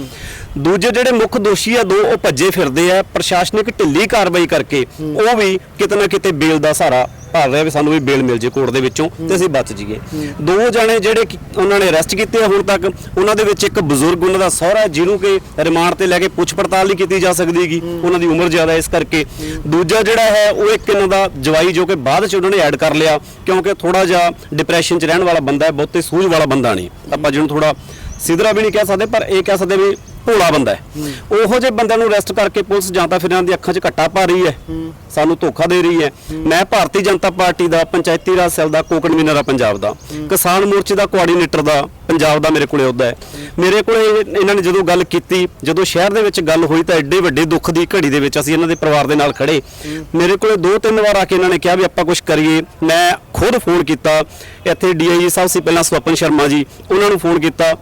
ਦੂਜੇ ਜਿਹੜੇ ਮੁੱਖ ਦੋਸ਼ੀ ਆ ਦੋ ਉਹ ਭੱਜੇ ਫਿਰਦੇ ਆ ਪ੍ਰਸ਼ਾਸਨਿਕ ਢਿੱਲੀ ਕਾਰਵਾਈ ਕਰਕੇ ਉਹ ਵੀ ਕਿਤੇ ਨਾ ਕਿਤੇ ਬੇਲ ਦਾ ਸਹਾਰਾ ਭਾਲ ਰਿਹਾ ਵੀ ਸਾਨੂੰ ਵੀ ਬੇਲ ਮਿਲ ਜੇ ਕੋਰਟ ਦੇ ਵਿੱਚੋਂ ਤੇ ਅਸੀਂ ਬਚ ਜਾਈਏ। ਦੋ ਜਣੇ ਜਿਹੜੇ ਕਿ ਉਹਨਾਂ ਨੇ ਅਰੈਸਟ ਕੀਤੇ ਆ ਹੁਣ ਤੱਕ, ਉਹਨਾਂ ਦੇ ਵਿੱਚ ਇੱਕ ਬਜ਼ੁਰਗ, ਉਹਨਾਂ ਦਾ ਸਹੁਰਾ ਜਿਹਨੂੰ ਕਿ ਰਿਮਾਂਡ ਤੇ ਲੈ ਕੇ ਪੁੱਛ ਪੜਤਾਲ ਨਹੀਂ ਕੀਤੀ ਜਾ ਸਕਦੀ ਉਹਨਾਂ ਦੀ ਉਮਰ ਜ਼ਿਆਦਾ ਇਸ ਕਰਕੇ। ਦੂਜਾ ਜਿਹੜਾ ਹੈ, ਉਹ ਇੱਕ ਇਹਨਾਂ ਦਾ ਜਵਾਈ ਜੋ ਕਿ ਬਾਅਦ ਚ ਉਹਨਾਂ ਨੇ ਐਡ ਕਰ ਲਿਆ, ਕਿਉਂਕਿ ਥੋੜਾ ਜਿਹਾ ਡਿਪਰੈਸ਼ਨ ਚ ਰਹਿਣ ਵਾਲਾ ਬੰਦਾ ਹੈ, ਬਹੁਤੇ ਸੂਝ ਵਾਲਾ ਬੰਦਾ ਨਹੀਂ। ਆਪਾਂ ਜਿਹਨੂੰ ਥੋੜਾ ਸਿਧਰਾ ਵੀ ਨਹੀਂ ਕਹਿ ਸਕਦੇ, ਪਰ ਇਹ ਕਹਿ ਸਕਦੇ ਵੀ ਭੋਲਾ ਬੰਦਾ ਹੈ। ਉਹੋ ਜਿਹੇ ਬੰਦਿਆਂ ਨੂੰ ਅਰੈਸਟ ਕਰਕੇ ਪੁਲਿਸ ਜਾਂ ਤਾਂ ਫਿਰ ਇਹਨਾਂ ਦੀ ਅੱਖਾਂ 'ਚ ਘੱਟਾ ਪਾ ਰਹੀ ਹੈ। ਸਾਨੂੰ ਧੋਖਾ ਦੇ ਰਹੀ ਹੈ। ਮੈਂ ਭਾਰਤੀ ਜਨਤਾ ਪਾਰਟੀ ਦਾ, ਪੰਚਾਇਤੀ ਰਾਜ ਸੈਲ ਦਾ ਕੋ ਕਨਵੀਨਰ ਆ ਪੰਜਾਬ ਦਾ। ਕਿਸਾਨ ਮੋਰਚੇ ਦਾ, ਕੋਆਰਡੀਨੇਟਰ ਦਾ, ਪੰਜਾਬ ਦਾ ਮੇਰੇ ਕੋਲੇ ਅਹੁਦਾ ਹੈ। ਮੇਰੇ ਕੋਲੇ ਇਹਨਾਂ ਨੇ ਜਦੋਂ ਗੱਲ ਕੀਤੀ, ਜਦੋਂ ਸ਼ਹਿਰ ਦੇ ਵਿੱਚ ਗੱਲ ਹੋਈ ਤਾਂ ਐਡੇ ਵੱਡੇ ਦੁੱਖ ਦੀ ਘੜੀ ਦੇ ਵਿੱਚ ਅਸੀਂ ਇਹਨਾਂ ਦੇ ਪਰਿਵਾਰ ਦੇ ਨਾਲ ਖੜੇ। ਮੇਰੇ ਕੋਲੇ ਦੋ ਤਿੰਨ ਵਾਰ ਆ ਕੇ ਇਹਨਾਂ ਨੇ ਕਿਹਾ ਵੀ ਆਪਾਂ ਕੁਝ ਕਰੀਏ। ਮੈਂ ਖੁਦ ਫੋਨ ਕੀਤਾ। ਇੱਥੇ ਡੀਆਈਜੀ ਸਾਹਿਬ ਸੀ, ਪਹਿਲਾਂ ਸਵਪਨ ਸ਼ਰਮਾ ਜੀ, ਉਹਨਾਂ ਨੂੰ ਫੋਨ ਕੀਤਾ।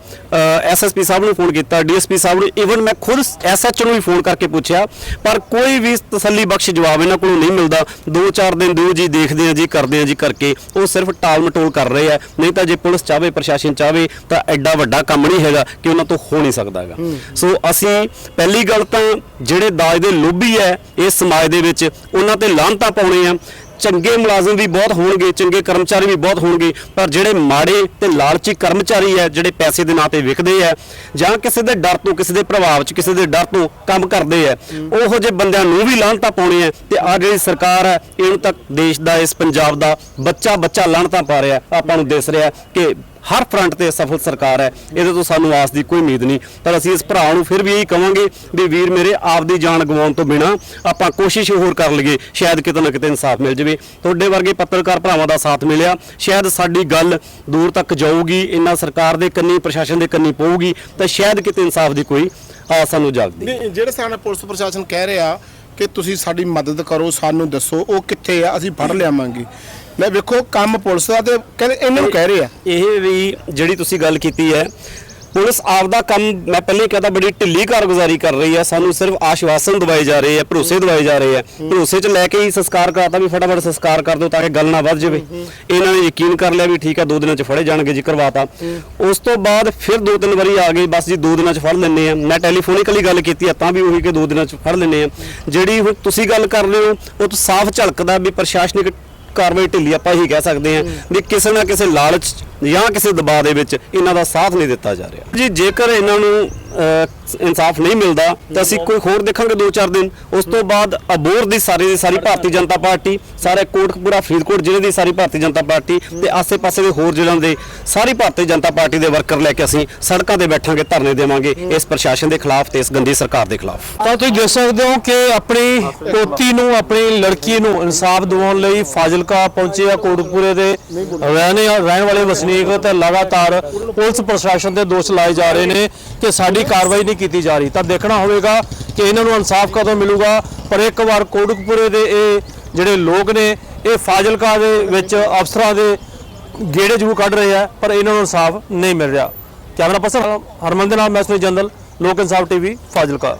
ਐਸਐਸਪੀ ਸਾਹਿਬ ਨੂੰ ਫੋਨ ਕੀਤਾ। ਡੀਐਸਪੀ ਸਾਹਿਬ ਨੂੰ ਇਵਨ ਮੈਂ ਖੁਦ ਐਸਐਚਓ ਨੂੰ ਵੀ ਫੋਨ ਕਰਕੇ ਪੁੱਛਿਆ ਪਰ ਕੋਈ ਵੀ ਤਸੱਲੀ ਬਖਸ਼ ਜਵਾਬ ਇਹਨਾਂ ਕੋਲੋਂ ਨਹੀਂ ਮਿਲਦਾ। ਦੋ ਚਾਰ ਦਿਨ ਦੋ ਜੀ ਦੇਖਦੇ ਆ ਜੀ ਕਰਦੇ ਆ ਜੀ ਕਰਕੇ ਉਹ ਸਿਰਫ ਟਾਲ ਮਟੋਲ ਕਰ ਰਹੇ ਆ। ਨਹੀਂ ਤਾਂ ਜੇ ਪੁਲਿਸ ਚਾਹਵੇ ਪ੍ਰਸ਼ਾਸਨ ਚਾਹਵੇ ਤਾਂ ਐਡਾ ਵੱਡਾ ਕੰਮ ਨਹੀਂ ਹੈਗਾ ਕਿ ਉਹਨਾਂ ਤੋਂ ਹੋ ਨਹੀਂ ਸਕਦਾ ਹੈਗਾ। ਸੋ ਅਸੀਂ ਪਹਿਲੀ ਗੱਲ ਤਾਂ ਜਿਹੜੇ ਦਾਜ ਦੇ ਲੋਭੀ ਹੈ ਇਸ ਸਮਾਜ ਦੇ ਵਿੱਚ ਉਹਨਾਂ ਤੇ ਲਾਹਨਤਾਂ ਪਾਉਣੇ ਆ। ਚੰਗੇ ਮੁਲਾਜ਼ਮ ਵੀ ਬਹੁਤ ਹੋਣਗੇ, ਚੰਗੇ ਕਰਮਚਾਰੀ ਵੀ ਬਹੁਤ ਹੋਣਗੇ, ਪਰ ਜਿਹੜੇ ਮਾੜੇ ਤੇ ਲਾਲਚੀ ਕਰਮਚਾਰੀ ਹੈ, ਜਿਹੜੇ ਪੈਸੇ ਦੇ ਨਾਂ ਤੇ ਵਿਕਦੇ ਆ ਜਾਂ ਕਿਸੇ ਦੇ ਡਰ ਤੋਂ, ਕਿਸੇ ਦੇ ਪ੍ਰਭਾਵ 'ਚ, ਕਿਸੇ ਦੇ ਡਰ ਤੋਂ ਕੰਮ ਕਰਦੇ ਆ ਉਹੋ ਜਿਹੇ ਬੰਦਿਆਂ ਨੂੰ ਵੀ ਲਾਹਨਤਾਂ ਪਾਉਣੇ ਆ ਤੇ ਆ ਜਿਹੜੀ ਸਰਕਾਰ ਹੈ, ਇਹਨੂੰ ਤੱਕ ਦੇਸ਼ ਦਾ, ਇਸ ਪੰਜਾਬ ਦਾ ਬੱਚਾ ਬੱਚਾ ਲਾਹਨਤਾਂ ਪਾ ਰਿਹਾ ਆਪਾਂ ਨੂੰ ਦਿਸ ਰਿਹਾ ਕਿ ਹਰ ਫਰੰਟ ਤੇ ਸਫਲ ਸਰਕਾਰ ਹੈ, ਇਹਦੇ ਤੋਂ ਸਾਨੂੰ ਆਸ ਦੀ ਕੋਈ ਉਮੀਦ ਨਹੀਂ। ਪਰ ਅਸੀਂ ਇਸ ਭਰਾ ਨੂੰ ਫਿਰ ਵੀ ਇਹੀ ਕਵਾਂਗੇ ਵੀ ਵੀਰ ਮੇਰੇ ਆਪ ਦੀ ਜਾਨ ਗਵਾਉਣ ਤੋਂ ਬਿਨਾ ਆਪਾਂ ਕੋਸ਼ਿਸ਼ ਹੋਰ ਕਰ ਲਈਏ, ਸ਼ਾਇਦ ਕਿਤੇ ਨਾ ਕਿਤੇ ਇਨਸਾਫ ਮਿਲ ਜਾਵੇ। ਤੁਹਾਡੇ ਵਰਗੇ ਪੱਤਰਕਾਰ ਭਰਾਵਾਂ ਦਾ ਸਾਥ ਮਿਲਿਆ, ਸ਼ਾਇਦ ਸਾਡੀ ਗੱਲ ਦੂਰ ਤੱਕ ਜਾਊਗੀ ਇਹਨਾਂ ਸਰਕਾਰ ਦੇ ਕੰਨੀ, ਪ੍ਰਸ਼ਾਸਨ ਦੇ ਕੰਨੀ ਪਊਗੀ, ਤਾਂ ਸ਼ਾਇਦ ਕਿਤੇ ਇਨਸਾਫ ਦੀ ਕੋਈ ਆਸ ਸਾਨੂੰ ਜਾਗਦੀ।
ਨਹੀਂ, ਜਿਹੜੇ ਸਾਹਮਣੇ ਪੁਲਿਸ ਪ੍ਰਸ਼ਾਸਨ ਕਹਿ ਰਿਹਾ ਕਿ ਤੁਸੀਂ ਸਾਡੀ ਮਦਦ ਕਰੋ, ਸਾਨੂੰ ਦੱਸੋ, ਉਹ ਕਿੱਥੇ ਆ, ਅਸੀਂ ਫੜ ਲਿਆਵਾਂਗੇ। ਮੈਂ ਵੇਖੋ ਕੰਮ ਪੁਲਿਸ ਦਾ ਤੇ ਕਹਿੰਦੇ ਇਹਨਾਂ ਨੂੰ ਕਹਿ ਰਹੇ ਆ।
ਇਹ ਵੀ ਜਿਹੜੀ ਤੁਸੀਂ ਗੱਲ ਕੀਤੀ ਹੈ, ਪੁਲਿਸ ਆਪਦਾ ਕੰਮ ਮੈਂ ਪਹਿਲੇ ਹੀ ਕਹਤਾ ਬੜੀ ਢਿੱਲੀ ਕਾਰਗੁਜ਼ਾਰੀ ਕਰ ਰਹੀ ਹੈ ਸਾਨੂੰ ਸਿਰਫ ਆਸ਼ਵਾਸਨ ਦਵਾਏ ਜਾ ਰਹੇ ਆ, ਭਰੋਸੇ ਦਵਾਏ ਜਾ ਰਹੇ ਆ। ਭਰੋਸੇ 'ਚ ਲੈ ਕੇ ਹੀ ਸੰਸਕਾਰ ਕਰਾਤਾ ਵੀ ਫਟਾਫਟ ਸੰਸਕਾਰ ਕਰ ਦਿਓ ਤਾਂ ਕਿ ਗੱਲ ਨਾ ਵੱਧ ਜਾਵੇ। ਇਹਨਾਂ ਨੇ ਯਕੀਨ ਕਰ ਲਿਆ ਵੀ ਠੀਕ ਆ, ਦੋ ਦਿਨਾਂ 'ਚ ਫੜੇ ਜਾਣਗੇ ਜੀ ਕਰਵਾਤਾ। ਉਸ ਤੋਂ ਬਾਅਦ ਫਿਰ ਦੋ ਤਿੰਨ ਵਾਰੀ ਆ ਗਏ, ਬਸ ਜੀ ਦੋ ਦਿਨਾਂ 'ਚ ਫੜ ਲੈਣੇ ਆ। ਮੈਂ ਟੈਲੀਫੋਨਿਕਲੀ ਗੱਲ ਕੀਤੀ ਆ, ਤਾਂ ਵੀ ਉਹੀ ਕਿ ਦੋ ਦਿਨਾਂ 'ਚ ਫੜ ਲੈਣੇ ਆ। ਜਿਹੜੀ ਹੁਣ ਤੁਸੀਂ ਗੱਲ ਕਰ ਰਹੇ ਹੋ, ਉਹ ਤੋਂ ਸਾਫ਼ ਝਲਕਦਾ ਵੀ ਪ੍ਰਸ਼ਾਸਨਿਕ ਕਾਰਵਾਈ ਢਿੱਲੀ ਆਪਾਂ ਇਹੀ ਕਹਿ ਸਕਦੇ ਹਾਂ ਵੀ ਕਿਸੇ ਨਾ ਕਿਸੇ ਲਾਲਚ ਜਾਂ ਕਿਸੇ ਦਬਾਅ ਦੇ ਵਿੱਚ ਇਹਨਾਂ ਦਾ ਸਾਥ ਨਹੀਂ ਦਿੱਤਾ ਜਾ ਰਿਹਾ। ਜੀ ਜੇਕਰ ਇਹਨਾਂ ਨੂੰ ਇਨਸਾਫ ਨਹੀਂ ਮਿਲਦਾ ਤਾਂ ਅਸੀਂ ਕੋਈ ਹੋਰ ਦੇਖਾਂਗੇ 2-4 ਦਿਨ। ਉਸ ਤੋਂ ਬਾਅਦ ਅਬੋਰ ਦੀ ਸਾਰੀ ਦੀ ਸਾਰੀ ਭਾਰਤੀ ਜਨਤਾ ਪਾਰਟੀ ਸਾਰੇ ਕੋਟਕਪੂਰਾ ਫਰੀਦਕੋਟ ਜ਼ਿਲ੍ਹੇ ਦੀ ਸਾਰੀ ਭਾਰਤੀ ਜਨਤਾ ਪਾਰਟੀ ਤੇ ਆਸੇ-ਪਾਸੇ ਦੇ ਹੋਰ ਜ਼ਿਲ੍ਹਿਆਂ ਦੇ ਸਾਰੀ ਭਾਰਤੀ ਜਨਤਾ ਪਾਰਟੀ ਦੇ ਵਰਕਰ ਲੈ ਕੇ ਅਸੀਂ ਸੜਕਾਂ ਤੇ ਬੈਠਾਂਗੇ ਧਰਨੇ ਦੇਵਾਂਗੇ ਇਸ ਪ੍ਰਸ਼ਾਸਨ ਦੇ ਖਿਲਾਫ ਤੇ ਇਸ ਗੰਦੀ ਸਰਕਾਰ ਦੇ ਖਿਲਾਫ।
ਤਾਂ ਤੁਸੀਂ ਦੇਖ ਸਕਦੇ ਹੋ ਕਿ ਆਪਣੀ ਪੋਤੀ ਨੂੰ ਆਪਣੀ ਲੜਕੀ ਨੂੰ ਇਨਸਾਫ ਦਿਵਾਉਣ ਲਈ ਫਾਜ਼ਿਲਕਾ ਪਹੁੰਚੇ ਆ ਕੋਟਕਪੂਰੇ ਦੇ ਰਹਿਣੇ ਰਹਿਣ ਵਾਲੇ ਵਸਨੀਕ ਤੇ ਲਗਾਤਾਰ ਪੁਲਿਸ ਪ੍ਰਸ਼ਾਸਨ ਤੇ ਦੋਸ਼ ਲਾਏ ਜਾ ਰਹੇ ਨੇ ਕਿ ਸਾਡੀ ਕਾਰਵਾਈ ਨਹੀਂ ਕੀਤੀ ਜਾ ਰਹੀ। ਤਾਂ ਦੇਖਣਾ ਹੋਵੇਗਾ ਕਿ ਇਹਨਾਂ ਨੂੰ ਇਨਸਾਫ ਕਦੋਂ ਮਿਲੂਗਾ, ਪਰ ਇੱਕ ਵਾਰ ਕੋਟਕਪੂਰੇ ਦੇ ਇਹ ਜਿਹੜੇ ਲੋਕ ਨੇ, ਇਹ ਫਾਜ਼ਿਲਕਾ ਦੇ ਵਿੱਚ ਅਫਸਰਾਂ ਦੇ ਗੇੜੇ ਜ਼ਰੂਰ ਕੱਢ ਰਹੇ ਆ, ਪਰ ਇਹਨਾਂ ਨੂੰ ਇਨਸਾਫ ਨਹੀਂ ਮਿਲ ਰਿਹਾ। ਕੈਮਰਾ ਪਰਸਨ ਹਰਮਨ ਦੇ ਨਾਲ, ਮੈਂ ਜੰਦਲ, ਲੋਕ ਇਨਸਾਫ ਟੀਵੀ, ਫਾਜ਼ਿਲਕਾ।